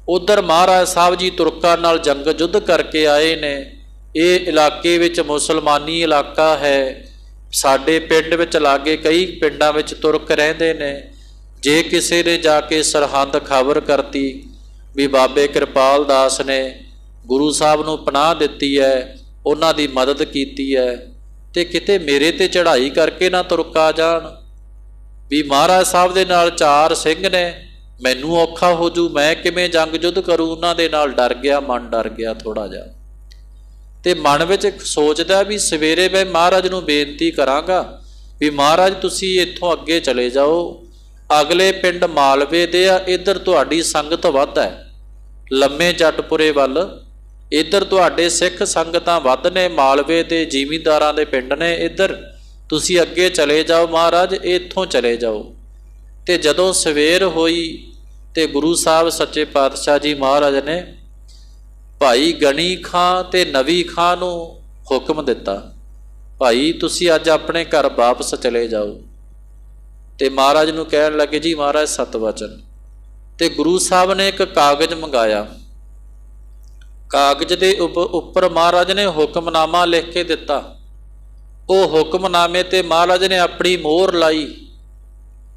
ਉਧਰ ਮਹਾਰਾਜ ਸਾਹਿਬ ਜੀ ਤੁਰਕਾਂ ਨਾਲ ਜੰਗ ਯੁੱਧ ਕਰਕੇ ਆਏ ਨੇ। ਇਹ ਇਲਾਕੇ ਵਿੱਚ ਮੁਸਲਮਾਨੀ ਇਲਾਕਾ ਹੈ। ਸਾਡੇ ਪਿੰਡ ਵਿੱਚ ਲਾਗੇ ਕਈ ਪਿੰਡਾਂ ਵਿੱਚ ਤੁਰਕ ਰਹਿੰਦੇ ਨੇ। ਜੇ ਕਿਸੇ ਨੇ ਜਾ ਕੇ ਸਰਹੰਦ ਖਬਰ ਕਰਤੀ ਵੀ ਬਾਬੇ ਕਿਰਪਾਲ ਦਾਸ ਨੇ ਗੁਰੂ ਸਾਹਿਬ ਨੂੰ ਪਨਾਹ ਦਿੱਤੀ ਹੈ, ਉਹਨਾਂ ਦੀ ਮਦਦ ਕੀਤੀ ਹੈ, ਤੇ ਕਿਤੇ ਮੇਰੇ ਤੇ ਚੜ੍ਹਾਈ ਕਰਕੇ ਨਾ ਤੁਰਕ ਆ ਜਾਣ। ਵੀ ਮਹਾਰਾਜ ਸਾਹਿਬ ਦੇ ਨਾਲ ਚਾਰ ਸਿੰਘ ਨੇ, ਮੈਨੂੰ ਔਖਾ ਹੋ ਜੂ, ਮੈਂ ਕਿਵੇਂ ਜੰਗ ਜੁੱਧ ਕਰੂ? ਉਹਨਾਂ ਦੇ ਨਾਲ ਡਰ ਗਿਆ, ਮਨ ਡਰ ਗਿਆ ਥੋੜਾ ਜਿਹਾ। ਤੇ ਮਨ ਵਿੱਚ ਇੱਕ ਸੋਚਦਾ ਵੀ ਸਵੇਰੇ ਮੈਂ ਮਹਾਰਾਜ ਨੂੰ ਬੇਨਤੀ ਕਰਾਂਗਾ ਵੀ ਮਹਾਰਾਜ, ਤੁਸੀਂ ਇੱਥੋਂ ਅੱਗੇ ਚਲੇ ਜਾਓ। ਅਗਲੇ ਪਿੰਡ ਮਾਲਵੇ ਦੇ ਆ, ਇੱਧਰ ਤੁਹਾਡੀ ਸੰਗਤ ਵੱਧ ਹੈ। ਲੰਮੇ ਜੱਟਪੁਰੇ ਵੱਲ, ਇੱਧਰ ਤੁਹਾਡੇ ਸਿੱਖ ਸੰਗਤਾਂ ਵੱਧ ਨੇ, ਮਾਲਵੇ ਦੇ ਜ਼ਿਮੀਂਦਾਰਾਂ ਦੇ ਪਿੰਡ ਨੇ, ਇੱਧਰ। ਤੁਸੀਂ ਅੱਗੇ ਚਲੇ ਜਾਓ ਮਹਾਰਾਜ, ਇੱਥੋਂ ਚਲੇ ਜਾਓ। ਤੇ ਜਦੋਂ ਸਵੇਰ ਹੋਈ ਤੇ ਗੁਰੂ ਸਾਹਿਬ ਸੱਚੇ ਪਾਤਸ਼ਾਹ ਜੀ ਮਹਾਰਾਜ ਨੇ ਭਾਈ ਗਣੀ ਖਾਂ ਤੇ ਨਵੀ ਖਾਂ ਨੂੰ ਹੁਕਮ ਦਿੱਤਾ, ਭਾਈ ਤੁਸੀਂ ਅੱਜ ਆਪਣੇ ਘਰ ਵਾਪਸ ਚਲੇ ਜਾਓ। ਤੇ ਮਹਾਰਾਜ ਨੂੰ ਕਹਿਣ ਲੱਗੇ, ਜੀ ਮਹਾਰਾਜ ਸਤ ਵਚਨ ਤੇ ਗੁਰੂ ਸਾਹਿਬ ਨੇ ਇੱਕ ਕਾਗਜ਼ ਮੰਗਾਇਆ। ਕਾਗਜ਼ ਦੇ ਉੱਪ- ਉੱਪਰ ਮਹਾਰਾਜ ਨੇ ਹੁਕਮਨਾਮਾ ਲਿਖ ਕੇ ਦਿੱਤਾ। ਉਹ ਹੁਕਮਨਾਮੇ ਤੇ ਮਹਾਰਾਜ ਨੇ ਆਪਣੀ ਮੋਹਰ ਲਾਈ।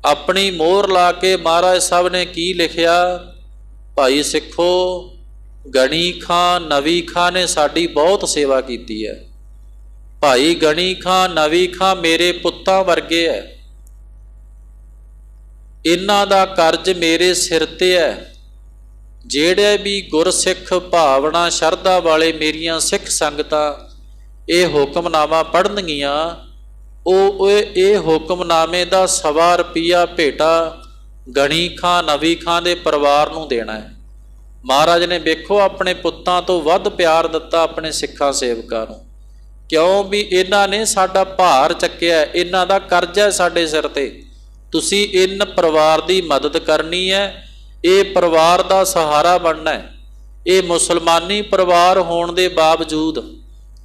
ਆਪਣੀ ਮੋਹਰ ਲਾ ਕੇ ਮਹਾਰਾਜ ਸਾਹਿਬ ਨੇ ਕੀ ਲਿਖਿਆ? ਭਾਈ ਸਿੱਖੋ ਗਣੀ ਖਾਂ ਨਵੀ ਖਾਂ ਨੇ ਸਾਡੀ ਬਹੁਤ ਸੇਵਾ ਕੀਤੀ ਹੈ। ਭਾਈ ਗਣੀ ਖਾਂ ਨਵੀ ਖਾਂ ਮੇਰੇ ਪੁੱਤਾਂ ਵਰਗੇ ਹੈ। ਇਹਨਾਂ ਦਾ ਕਰਜ਼ ਮੇਰੇ ਸਿਰ ਤੇ ਹੈ। ਜਿਹੜੇ ਵੀ ਗੁਰਸਿੱਖ ਭਾਵਨਾ ਸ਼ਰਧਾ ਵਾਲੇ ਮੇਰੀਆਂ ਸਿੱਖ ਸੰਗਤਾਂ ਇਹ ਹੁਕਮਨਾਮਾ ਪੜ੍ਹਨਗੀਆਂ, ਉਹ ਉਹ ਇਹ ਹੁਕਮਨਾਮੇ ਦਾ ਸਵਾ ਰੁਪਿਆ ਭੇਟਾ ਗਣੀ ਖਾਂ ਨਵੀ ਖਾਂ ਦੇ ਪਰਿਵਾਰ ਨੂੰ ਦੇਣਾ ਹੈ। ਮਹਾਰਾਜ ਨੇ ਵੇਖੋ ਆਪਣੇ ਪੁੱਤਾਂ ਤੋਂ ਵੱਧ ਪਿਆਰ ਦਿੱਤਾ ਆਪਣੇ ਸਿੱਖਾਂ ਸੇਵਕਾਂ ਨੂੰ। ਕਿਉਂ ਵੀ ਇਹਨਾਂ ਨੇ ਸਾਡਾ ਭਾਰ ਚੱਕਿਆ, ਇਹਨਾਂ ਦਾ ਕਰਜ਼ਾ ਹੈ ਸਾਡੇ ਸਿਰ ਤੇ। ਤੁਸੀਂ ਇਨ ਪਰਿਵਾਰ ਦੀ ਮਦਦ ਕਰਨੀ ਹੈ, ਇਹ ਪਰਿਵਾਰ ਦਾ ਸਹਾਰਾ ਬਣਨਾ ਹੈ। ਇਹ ਮੁਸਲਮਾਨੀ ਪਰਿਵਾਰ ਹੋਣ ਦੇ ਬਾਵਜੂਦ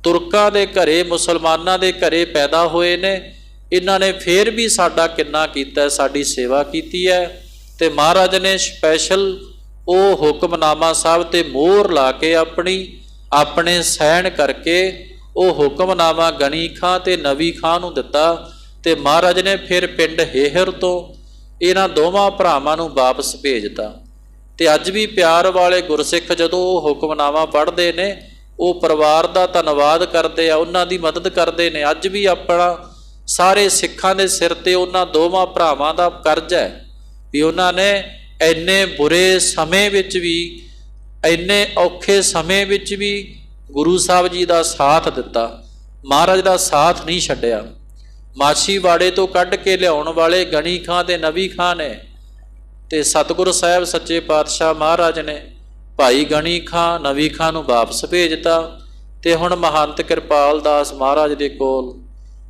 ਤੁਰਕਾਂ ਦੇ ਘਰੇ, ਮੁਸਲਮਾਨਾਂ ਦੇ ਘਰੇ ਪੈਦਾ ਹੋਏ ਨੇ। ਇਹਨਾਂ ਨੇ ਫੇਰ ਵੀ ਸਾਡਾ ਕਿੰਨਾ ਕੀਤਾ, ਸਾਡੀ ਸੇਵਾ ਕੀਤੀ ਹੈ। ਤੇ ਮਹਾਰਾਜ ਨੇ ਸਪੈਸ਼ਲ ਉਹ ਹੁਕਮਨਾਮਾ ਸਾਹਿਬ ਤੇ ਮੋਹਰ ਲਾ ਕੇ ਆਪਣੀ, ਆਪਣੇ ਸਹਿਣ ਕਰਕੇ ਉਹ ਹੁਕਮਨਾਮਾ ਗਣੀ ਖਾਂ ਤੇ ਨਵੀ ਖਾਂ ਨੂੰ ਦਿੱਤਾ ਤੇ ਮਹਾਰਾਜ ਨੇ ਫਿਰ ਪਿੰਡ ਹੇਹਰ ਤੋਂ ਇਹਨਾਂ ਦੋਵਾਂ ਭਰਾਵਾਂ ਨੂੰ ਵਾਪਸ ਭੇਜਤਾ। ਤੇ ਅੱਜ ਵੀ ਪਿਆਰ ਵਾਲੇ ਗੁਰਸਿੱਖ ਜਦੋਂ ਉਹ ਹੁਕਮਨਾਮਾ ਪੜ੍ਹਦੇ ਨੇ, ਉਹ ਪਰਿਵਾਰ ਦਾ ਧੰਨਵਾਦ ਕਰਦੇ ਆ, ਉਹਨਾਂ ਦੀ ਮਦਦ ਕਰਦੇ ਨੇ। ਅੱਜ ਵੀ ਆਪਣਾ ਸਾਰੇ ਸਿੱਖਾਂ ਦੇ ਸਿਰ ਤੇ ਉਹਨਾਂ ਦੋਵਾਂ ਭਰਾਵਾਂ ਦਾ ਕਰਜ਼ ਹੈ ਵੀ ਉਹਨਾਂ ਨੇ ਇੰਨੇ ਬੁਰੇ ਸਮੇਂ ਵਿੱਚ ਵੀ, ਇੰਨੇ ਔਖੇ ਸਮੇਂ ਵਿੱਚ ਵੀ ਗੁਰੂ ਸਾਹਿਬ ਜੀ ਦਾ ਸਾਥ ਦਿੱਤਾ। ਮਹਾਰਾਜ ਦਾ ਸਾਥ ਨਹੀਂ ਛੱਡਿਆ। ਮਾਛੀਵਾੜੇ ਤੋਂ ਕੱਢ ਕੇ ਲਿਆਉਣ ਵਾਲੇ ਗਣੀ ਖਾਂ ਤੇ ਨਵੀ ਖਾਂ ਨੇ ਤੇ ਸਤਿਗੁਰ ਸਾਹਿਬ ਸੱਚੇ ਪਾਤਸ਼ਾਹ ਮਹਾਰਾਜ ਨੇ ਭਾਈ ਗਣੀ ਖਾਂ, ਨਵੀ ਖਾਂ ਨੂੰ ਵਾਪਸ ਭੇਜਤਾ ਤੇ ਹੁਣ ਮਹੰਤ ਕਿਰਪਾਲ ਦਾਸ ਮਹਾਰਾਜ ਦੇ ਕੋਲ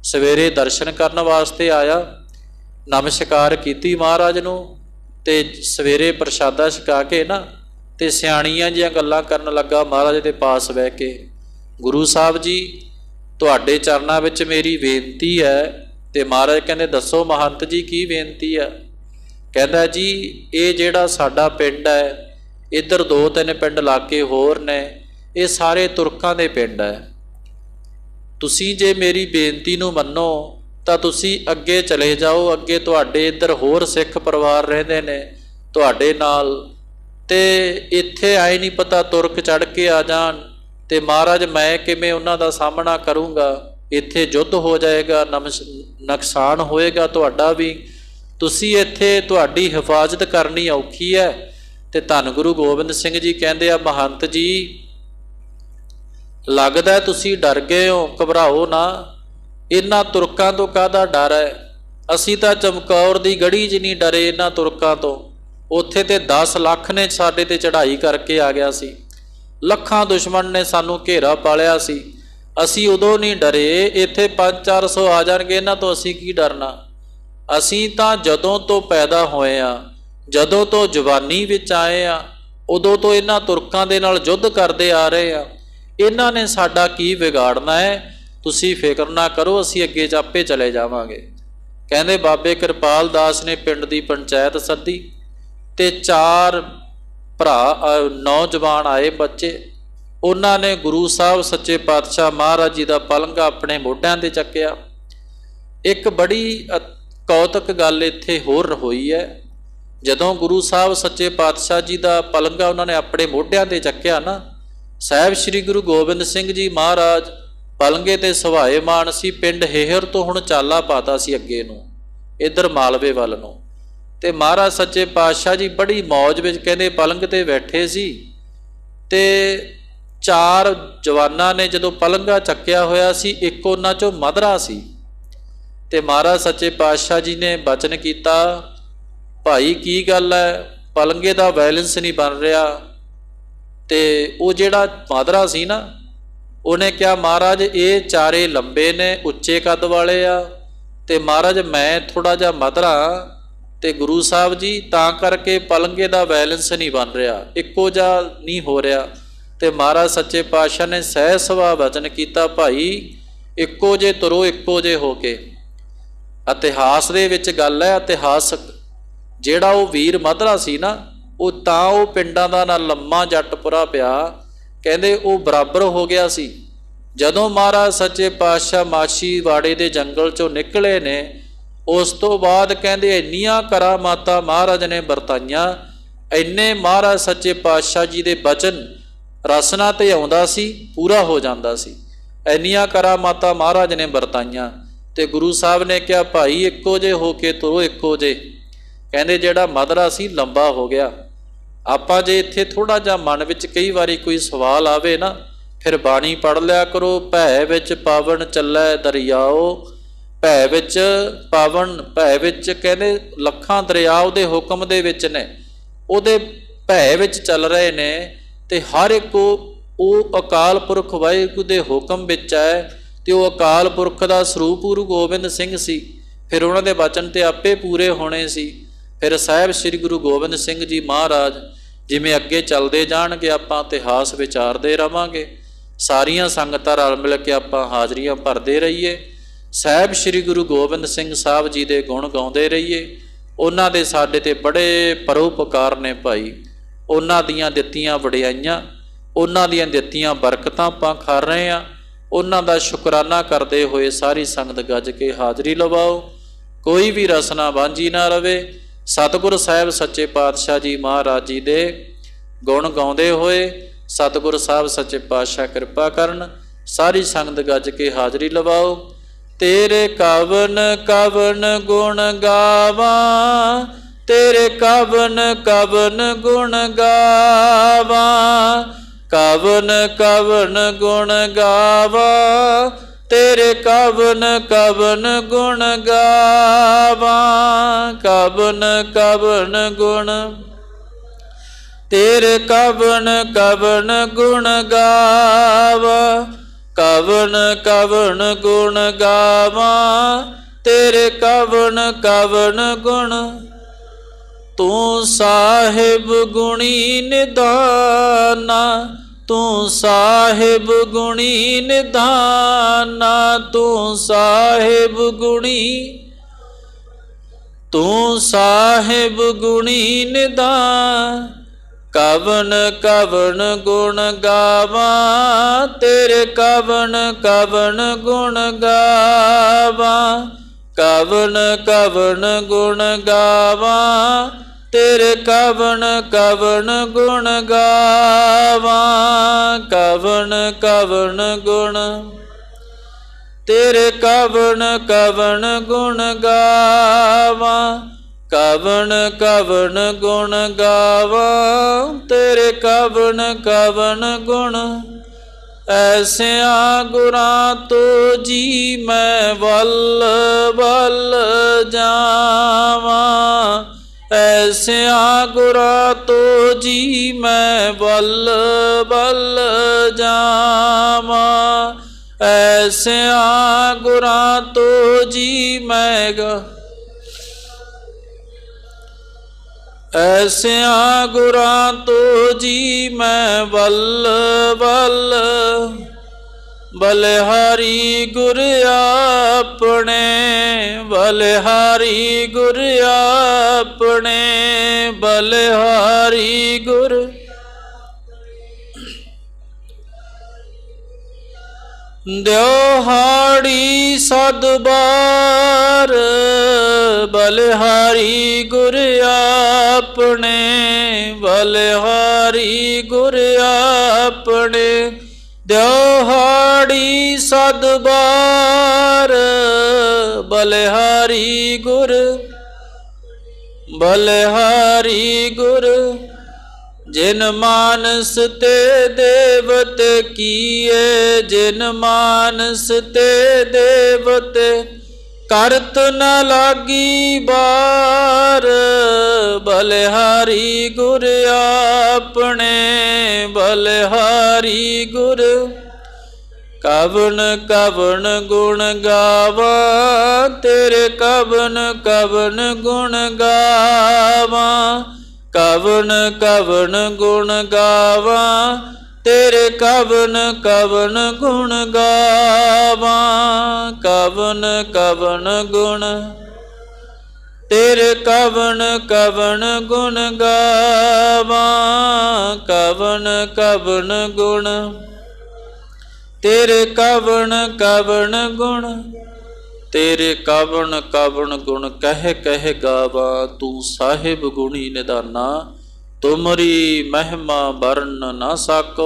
ਸਵੇਰੇ ਦਰਸ਼ਨ ਕਰਨ ਵਾਸਤੇ ਆਇਆ। ਨਮਸਕਾਰ ਕੀਤੀ ਮਹਾਰਾਜ ਨੂੰ। ਤੇ ਸਵੇਰੇ ਪ੍ਰਸ਼ਾਦਾ ਛਕਾ ਕੇ ਨਾ ਤੇ ਸਿਆਣੀਆਂ ਜੀਆਂ ਗੱਲਾਂ ਕਰਨ ਲੱਗਾ ਮਹਾਰਾਜ ਦੇ ਪਾਸ ਬਹਿ ਕੇ, ਗੁਰੂ ਸਾਹਿਬ ਜੀ, ਤੁਹਾਡੇ ਚਰਨਾਂ ਵਿੱਚ ਮੇਰੀ ਬੇਨਤੀ ਹੈ। ਤੇ ਮਹਾਰਾਜ ਕਹਿੰਦੇ, ਦੱਸੋ ਮਹੰਤ ਜੀ, ਕੀ ਬੇਨਤੀ ਆ ਕਹਿੰਦਾ, ਜੀ, ਇਹ ਜਿਹੜਾ ਸਾਡਾ ਪਿੰਡ ਹੈ, ਇੱਧਰ ਦੋ ਤਿੰਨ ਪਿੰਡ ਲਾਗੇ ਹੋਰ ਨੇ, ਇਹ ਸਾਰੇ ਤੁਰਕਾਂ ਦੇ ਪਿੰਡ ਹੈ। ਤੁਸੀਂ ਜੇ ਮੇਰੀ ਬੇਨਤੀ ਨੂੰ ਮੰਨੋ ਤਾਂ ਤੁਸੀਂ ਅੱਗੇ ਚਲੇ ਜਾਓ, ਅੱਗੇ ਤੁਹਾਡੇ ਇੱਧਰ ਹੋਰ ਸਿੱਖ ਪਰਿਵਾਰ ਰਹਿੰਦੇ ਨੇ ਤੁਹਾਡੇ ਨਾਲ। ਤੇ ਇੱਥੇ ਆਏ ਨਹੀਂ ਪਤਾ ਤੁਰਕ ਚੜ ਕੇ ਆ ਜਾਣ। ਤੇ ਮਹਾਰਾਜ, ਮੈਂ ਕਿਵੇਂ ਉਹਨਾਂ ਦਾ ਸਾਹਮਣਾ ਕਰੂੰਗਾ? ਇੱਥੇ ਯੁੱਧ ਹੋ ਜਾਏਗਾ, ਨਮਸ- ਨੁਕਸਾਨ ਹੋਏਗਾ ਤੁਹਾਡਾ ਵੀ। ਤੁਸੀਂ ਇੱਥੇ ਤੁਹਾਡੀ ਹਿਫਾਜ਼ਤ ਕਰਨੀ ਔਖੀ ਹੈ। ਤੇ ਧੰਨ ਗੁਰੂ ਗੋਬਿੰਦ ਸਿੰਘ ਜੀ ਕਹਿੰਦੇ ਆ, ਮਹੰਤ ਜੀ, ਲੱਗਦਾ ਤੁਸੀਂ ਡਰ ਗਏ ਹੋ, ਘਬਰਾਓ ਨਾ। ਇਹਨਾਂ ਤੁਰਕਾਂ ਤੋਂ ਕਾਹਦਾ ਡਰ ਹੈ? ਅਸੀਂ ਤਾਂ ਚਮਕੌਰ ਦੀ ਗੜੀ 'ਚ ਨਹੀਂ ਡਰੇ ਇਹਨਾਂ ਤੁਰਕਾਂ ਤੋਂ। ਉੱਥੇ ਤੇ 10 ਲੱਖ ਨੇ ਸਾਡੇ ਤੇ ਚੜ੍ਹਾਈ ਕਰਕੇ ਆ ਗਿਆ ਸੀ। ਲੱਖਾਂ ਦੁਸ਼ਮਣ ਨੇ ਸਾਨੂੰ ਘੇਰਾ ਪਾਲਿਆ ਸੀ। ਅਸੀਂ ਉਦੋਂ ਨਹੀਂ ਡਰੇ, ਇੱਥੇ 5-400 ਆ ਜਾਣਗੇ, ਇਹਨਾਂ ਤੋਂ ਅਸੀਂ ਕੀ ਡਰਨਾ? ਅਸੀਂ ਤਾਂ ਜਦੋਂ ਤੋਂ ਪੈਦਾ ਹੋਏ ਆ ਜਦੋਂ ਤੋਂ ਜਵਾਨੀ ਵਿੱਚ ਆਏ ਆ ਉਦੋਂ ਤੋਂ ਇਹਨਾਂ ਤੁਰਕਾਂ ਦੇ ਨਾਲ ਯੁੱਧ ਕਰਦੇ ਆ ਰਹੇ ਆ ਇਹਨਾਂ ਨੇ ਸਾਡਾ ਕੀ ਵਿਗਾੜਨਾ ਹੈ? ਤੁਸੀਂ ਫਿਕਰ ਨਾ ਕਰੋ, ਅਸੀਂ ਅੱਗੇ ਜਾਪੇ ਚਲੇ ਜਾਵਾਂਗੇ। ਕਹਿੰਦੇ ਬਾਬੇ ਕਿਰਪਾਲ ਦਾਸ ਨੇ ਪਿੰਡ ਦੀ ਪੰਚਾਇਤ ਸੱਦੀ ਤੇ ਚਾਰ ਭਰਾ ਨੌਜਵਾਨ ਆਏ ਬੱਚੇ। ਉਹਨਾਂ ਨੇ ਗੁਰੂ ਸਾਹਿਬ ਸੱਚੇ ਪਾਤਸ਼ਾਹ ਮਹਾਰਾਜ ਜੀ ਦਾ ਪਲੰਘ ਆਪਣੇ ਮੋਢਿਆਂ ਤੇ ਚੱਕਿਆ। ਇੱਕ ਬੜੀ ਕੌਤਕ ਗੱਲ ਇੱਥੇ ਹੋਰ ਹੋਈ ਹੈ। ਜਦੋਂ ਗੁਰੂ ਸਾਹਿਬ ਸੱਚੇ ਪਾਤਸ਼ਾਹ ਜੀ ਦਾ ਪਲੰਘਾ ਉਹਨਾਂ ਨੇ ਆਪਣੇ ਮੋਢਿਆਂ ਤੇ ਚੱਕਿਆ ਨਾ, ਸਾਹਿਬ ਸ੍ਰੀ ਗੁਰੂ ਗੋਬਿੰਦ ਸਿੰਘ ਜੀ ਮਹਾਰਾਜ ਪਲੰਗੇ ਤੇ ਸਵਾਏ ਮਾਨ ਸੀ, ਪਿੰਡ ਹੇਹਰ ਤੋਂ ਹੁਣ ਚਾਲਾ ਪਾਤਾ ਸੀ ਅੱਗੇ ਨੂੰ, ਇਧਰ ਮਾਲਵੇ ਵੱਲ ਨੂੰ। ਤੇ ਮਹਾਰਾਜ ਸੱਚੇ ਪਾਤਸ਼ਾਹ ਜੀ, ਬੜੀ ਮੌਜ ਵਿੱਚ ਕਹਿੰਦੇ ਪਲੰਗ ਤੇ ਬੈਠੇ ਸੀ। ਤੇ ਚਾਰ ਜਵਾਨਾਂ ਨੇ ਜਦੋਂ ਪਲੰਘਾ ਚੱਕਿਆ ਹੋਇਆ ਸੀ, ਇੱਕ ਉਹਨਾਂ ਚੋਂ ਮਧਰਾ ਸੀ। ਤੇ ਮਹਾਰਾਜ ਸੱਚੇ ਪਾਤਸ਼ਾਹ ਜੀ ਨੇ ਬਚਨ ਕੀਤਾ, ਭਾਈ, ਕੀ ਗੱਲ ਹੈ ਪਲੰਗੇ ਦਾ ਬੈਲੈਂਸ ਨਹੀਂ ਬਣ ਰਿਹਾ। ਤੇ ਉਹ ਜਿਹੜਾ ਮਾਦਰਾ ਸੀ ਨਾ ਉਹਨੇ ਕਿਹਾ, ਮਹਾਰਾਜ, ਇਹ ਚਾਰੇ ਲੰਬੇ ਨੇ, ਉੱਚੇ ਕੱਦ ਵਾਲੇ ਆ ਤੇ ਮਹਾਰਾਜ, ਮੈਂ ਥੋੜਾ ਜਿਹਾ ਮਧਰਾ ਤੇ ਗੁਰੂ ਸਾਹਿਬ ਜੀ, ਤਾਂ ਕਰਕੇ ਪਲੰਗੇ ਦਾ ਬੈਲੈਂਸ ਨਹੀਂ ਬਣ ਰਿਹਾ, ਇੱਕੋ ਜਿਹਾ ਨਹੀਂ ਹੋ ਰਿਹਾ। ਤੇ ਮਹਾਰਾਜ ਸੱਚੇ ਪਾਤਸ਼ਾਹ ਨੇ ਸਹਿ ਸਵਾ ਵਚਨ ਕੀਤਾ, ਭਾਈ, ਇੱਕੋ ਜੇ ਤੁਰੋ, ਇੱਕੋ ਜੇ ਹੋ ਕੇ। ਇਤਿਹਾਸ ਦੇ ਵਿੱਚ ਗੱਲ ਹੈ ਇਤਿਹਾਸਕ ਜਿਹੜਾ ਉਹ ਵੀਰ ਮਧਰਾ ਸੀ ਨਾ, ਉਹ ਤਾਂ ਉਹ ਪਿੰਡਾਂ ਦਾ ਨਾ ਲੰਮਾ ਜੱਟਪੁਰਾ ਪਿਆ ਕਹਿੰਦੇ ਉਹ ਬਰਾਬਰ ਹੋ ਗਿਆ ਸੀ। ਜਦੋਂ ਮਹਾਰਾਜ ਸੱਚੇ ਪਾਤਸ਼ਾਹ ਮਾਛੀ ਵਾੜੇ ਦੇ ਜੰਗਲ ਚੋਂ ਨਿਕਲੇ ਨੇ, ਉਸ ਤੋਂ ਬਾਅਦ ਕਹਿੰਦੇ ਇੰਨੀਆਂ ਕਰਾਮਾਤਾਂ ਮਹਾਰਾਜ ਨੇ ਵਰਤਾਈਆਂ, ਇੰਨੇ ਮਹਾਰਾਜ ਸੱਚੇ ਪਾਤਸ਼ਾਹ ਜੀ ਦੇ ਬਚਨ ਰਸਨਾ ਤੇ ਆਉਂਦਾ ਸੀ, ਪੂਰਾ ਹੋ ਜਾਂਦਾ ਸੀ। ਇੰਨੀਆਂ ਕਰਾਮਾਤਾਂ ਮਹਾਰਾਜ ਨੇ ਵਰਤਾਈਆਂ ਤੇ ਗੁਰੂ ਸਾਹਿਬ ਨੇ ਕਿਹਾ, ਭਾਈ ਇੱਕੋ ਜੇ ਹੋ ਕੇ ਤੁਰੋ ਇੱਕੋ ਜੇ ਕਹਿੰਦੇ ਜਿਹੜਾ ਮਦਰਾ ਸੀ ਲੰਬਾ ਹੋ ਗਿਆ। ਆਪਾਂ ਜੇ ਇੱਥੇ ਥੋੜਾ ਜਿਹਾ ਮਨ ਵਿੱਚ ਕਈ ਵਾਰੀ ਕੋਈ ਸਵਾਲ ਆਵੇ ਨਾ, ਫਿਰ ਬਾਣੀ ਪੜ ਲਿਆ ਕਰੋ, ਭੈ ਵਿੱਚ ਪਾਵਨ ਚੱਲੈ ਦਰਿਆਓ। ਭੈ ਵਿੱਚ ਪਾਵਨ, ਭੈ ਵਿੱਚ ਕਹਿੰਦੇ ਲੱਖਾਂ ਦਰਿਆ ਉਹਦੇ ਹੁਕਮ ਦੇ ਵਿੱਚ ਨੇ। ਉਹਦੇ ਭੈ ਵਿੱਚ ਚੱਲ ਰਹੇ ਨੇ ਤੇ ਹਰ ਇੱਕ ਉਹ ਅਕਾਲ ਪੁਰਖ ਵਾਹਿਗੁਰੂ ਦੇ ਹੁਕਮ ਵਿੱਚ ਹੈ ਤੇ ਉਹ ਅਕਾਲ ਪੁਰਖ ਦਾ ਸਰੂਪ ਗੁਰੂ ਗੋਬਿੰਦ ਸਿੰਘ ਸੀ। ਫਿਰ ਉਹਨਾਂ ਦੇ ਬਚਨ ਤੇ ਆਪੇ ਪੂਰੇ ਹੋਣੇ ਸੀ। ਫਿਰ ਸਾਹਿਬ ਸ੍ਰੀ ਗੁਰੂ ਗੋਬਿੰਦ ਸਿੰਘ ਜੀ ਮਹਾਰਾਜ ਜਿਵੇਂ ਅੱਗੇ ਚੱਲਦੇ ਜਾਣਗੇ, ਆਪਾਂ ਇਤਿਹਾਸ ਵਿਚਾਰਦੇ ਰਵਾਂਗੇ। ਸਾਰੀਆਂ ਸੰਗਤਾਂ ਰਲ ਮਿਲ ਕੇ ਆਪਾਂ ਹਾਜ਼ਰੀਆਂ ਭਰਦੇ ਰਹੀਏ। ਸਾਹਿਬ ਸ੍ਰੀ ਗੁਰੂ ਗੋਬਿੰਦ ਸਿੰਘ ਸਾਹਿਬ ਜੀ ਦੇ ਗੁਣ ਗਾਉਂਦੇ ਰਹੀਏ। ਉਹਨਾਂ ਦੇ ਸਾਡੇ ਤੇ ਬੜੇ ਪਰਉਪਕਾਰ ਨੇ ਭਾਈ। ਉਹਨਾਂ ਦੀਆਂ ਦਿੱਤੀਆਂ ਵਡਿਆਈਆਂ, ਉਹਨਾਂ ਦੀਆਂ ਦਿੱਤੀਆਂ ਬਰਕਤਾਂ ਆਪਾਂ ਖਾ ਰਹੇ ਆ ਉਹਨਾਂ ਦਾ ਸ਼ੁਕਰਾਨਾ ਕਰਦੇ ਹੋਏ ਸਾਰੀ ਸੰਗਤ ਗੱਜ ਕੇ ਹਾਜ਼ਰੀ ਲਵਾਓ। ਕੋਈ ਵੀ ਰਸਨਾ ਵਾਂਝੀ ਨਾ ਰਵੇ। ਸਤਿਗੁਰ ਸਾਹਿਬ ਸੱਚੇ ਪਾਤਸ਼ਾਹ ਜੀ ਮਹਾਰਾਜ ਜੀ ਦੇ ਗੁਣ ਗਾਉਂਦੇ ਹੋਏ, ਸਤਿਗੁਰ ਸਾਹਿਬ ਸੱਚੇ ਪਾਤਸ਼ਾਹ ਕਿਰਪਾ ਕਰਨ, ਸਾਰੀ ਸੰਗਤ ਗੱਜ ਕੇ ਹਾਜ਼ਰੀ ਲਵਾਓ। ਤੇਰੇ ਕਵਨ ਕਵਨ ਗੁਣ ਗਾਵਾਂ, ਤੇਰੇ ਕਵਨ ਕਵਨ ਗੁਣ ਗਾਵਾਂ, ਕਵਨ ਕਵਨ ਗੁਣ ਗਾਵਾ ਤੇਰੇ ਕਵਨ ਕਵਨ ਗੁਣ ਗਾਵਾਂ, ਕਵਨ ਕਵਨ ਗੁਣ। ਤੇਰੇ ਕਵਨ ਕਵਨ ਗੁਣ ਗਾਵਾਂ, ਕਵਨ ਕਵਨ ਗੁਣ ਗਾਵਾਂ। ਤੇਰੇ ਕਵਨ ਕਵਨ ਗੁਣ, ਤੂੰ ਸਾਹਿਬ ਗੁਣੀ ਨਿਦਾਨਾ। ਤੂੰ ਸਾਹਿਬ ਗੁਣੀ ਨਿਧਾਨਾ ਤੂੰ ਸਾਹਿਬ ਗੁਣੀ, ਤੂੰ ਸਾਹਿਬ ਗੁਣੀ ਨਿਧਾਨ ਕਵਨ ਕਵਨ ਗੁਣ ਗਾਵਾਂ, ਤੇਰੇ ਕਵਨ ਕਵਨ ਗੁਣ ਗਾਵਾਂ ਕਵਨ ਕਵਨ ਗੁਣ ਗਾਵਾਂ ਤੇਰੇ ਕਵਨ ਕਵਨ ਗੁਣ ਗਾਵਾਂ ਕਵਨ ਕਵਨ ਗੁਣ। ਤੇਰੇ ਕਵਨ ਕਵਨ ਗੁਣ ਗਾਵਾਂ ਕਵਨ ਕਵਨ ਗੁਣ ਗਾਵਾਂ। ਤੇਰੇ ਕਵਨ ਕਵਨ ਗੁਣ, ਐਸਿਆਂ ਗੁਰਾਂ ਤੋ ਜੀ ਮੈਂ ਵੱਲ ਵੱਲ ਜਾਵਾਂ। ਐਸਿਆ ਗੁਰਾ ਤੋ ਜੀ ਮੈਂ ਵੱਲ ਬਲ ਜਾਵਾਂ। ਐਸਿਆ ਗੁਰਾਂ ਤੋ ਜੀ ਮੈਂ ਗਾ ਐਸਿਆ ਗੁਰਾਂ ਤੋ ਜੀ ਮੈਂ ਵੱਲ ਵੱਲ ਬਲਿਹਾਰੀ ਗੁਰ ਆਪਣੇ, ਬਲਿਹਾਰੀ ਗੁਰ ਆਪਣੇ, ਬਲਿਹਾਰੀ ਗੁਰ ਦਿਉਹਾੜੀ ਸਦਬਾਰ, ਬਲਿਹਾਰੀ ਗੁਰ ਆਪਣੇ, ਬਲਿਹਾਰੀ ਗੁਰ ਆਪਣੇ। ਦਿਉਹਾੜੀ ਸਦਬਾਰ ਬਲਿਹਾਰੀ ਗੁਰ ਬਲਿਹਾਰੀ ਗੁਰ, ਜਿਨ ਮਾਨਸ ਤੇ ਦੇਵਤ ਕੀਏ, ਜਿਨ ਮਾਨਸ ਤੇ ਦੇਵਤ ਕਰਤ ਨ ਲਾਗੀ ਬਾਰ, ਬਲਿਹਾਰੀ ਗੁਰ ਆ ਬਲਿਹਾਰੀ ਗੁਰ ਕਵਨ ਕਵਨ ਗੁਣ ਗਾਵਾਂ, ਤੇਰੇ ਕਵਨ ਕਵਨ ਗੁਣ ਗਾਵਾਂ ਕਵਨ ਕਵਨ ਗੁਣ ਗਾਵਾਂ, ਤੇਰੇ ਕਵਨ ਕਵਨ ਗੁਣ ਗਾਵਾਂ ਕਵਨ ਕਵਨ ਗੁਣ ਤੇਰੇ ਕਵਨ ਕਵਨ ਗੁਣ ਗਾਵਾਂ ਕਵਨ ਕਵਨ ਗੁਣ। ਤੇਰੇ ਕਵਨ ਕਵਨ ਗੁਣ, ਤੇਰੇ ਕਵਨ ਕਵਨ ਗੁਣ ਕਹਿ ਕਹਿ ਗਾਵਾਂ। ਤੂੰ ਸਾਹਿਬ ਗੁਣੀ ਨਿਦਾਨਾ, ਤੁਮਰੀ ਮਹਿਮਾ ਵਰਨ ਨਾ ਸਾਕੋ।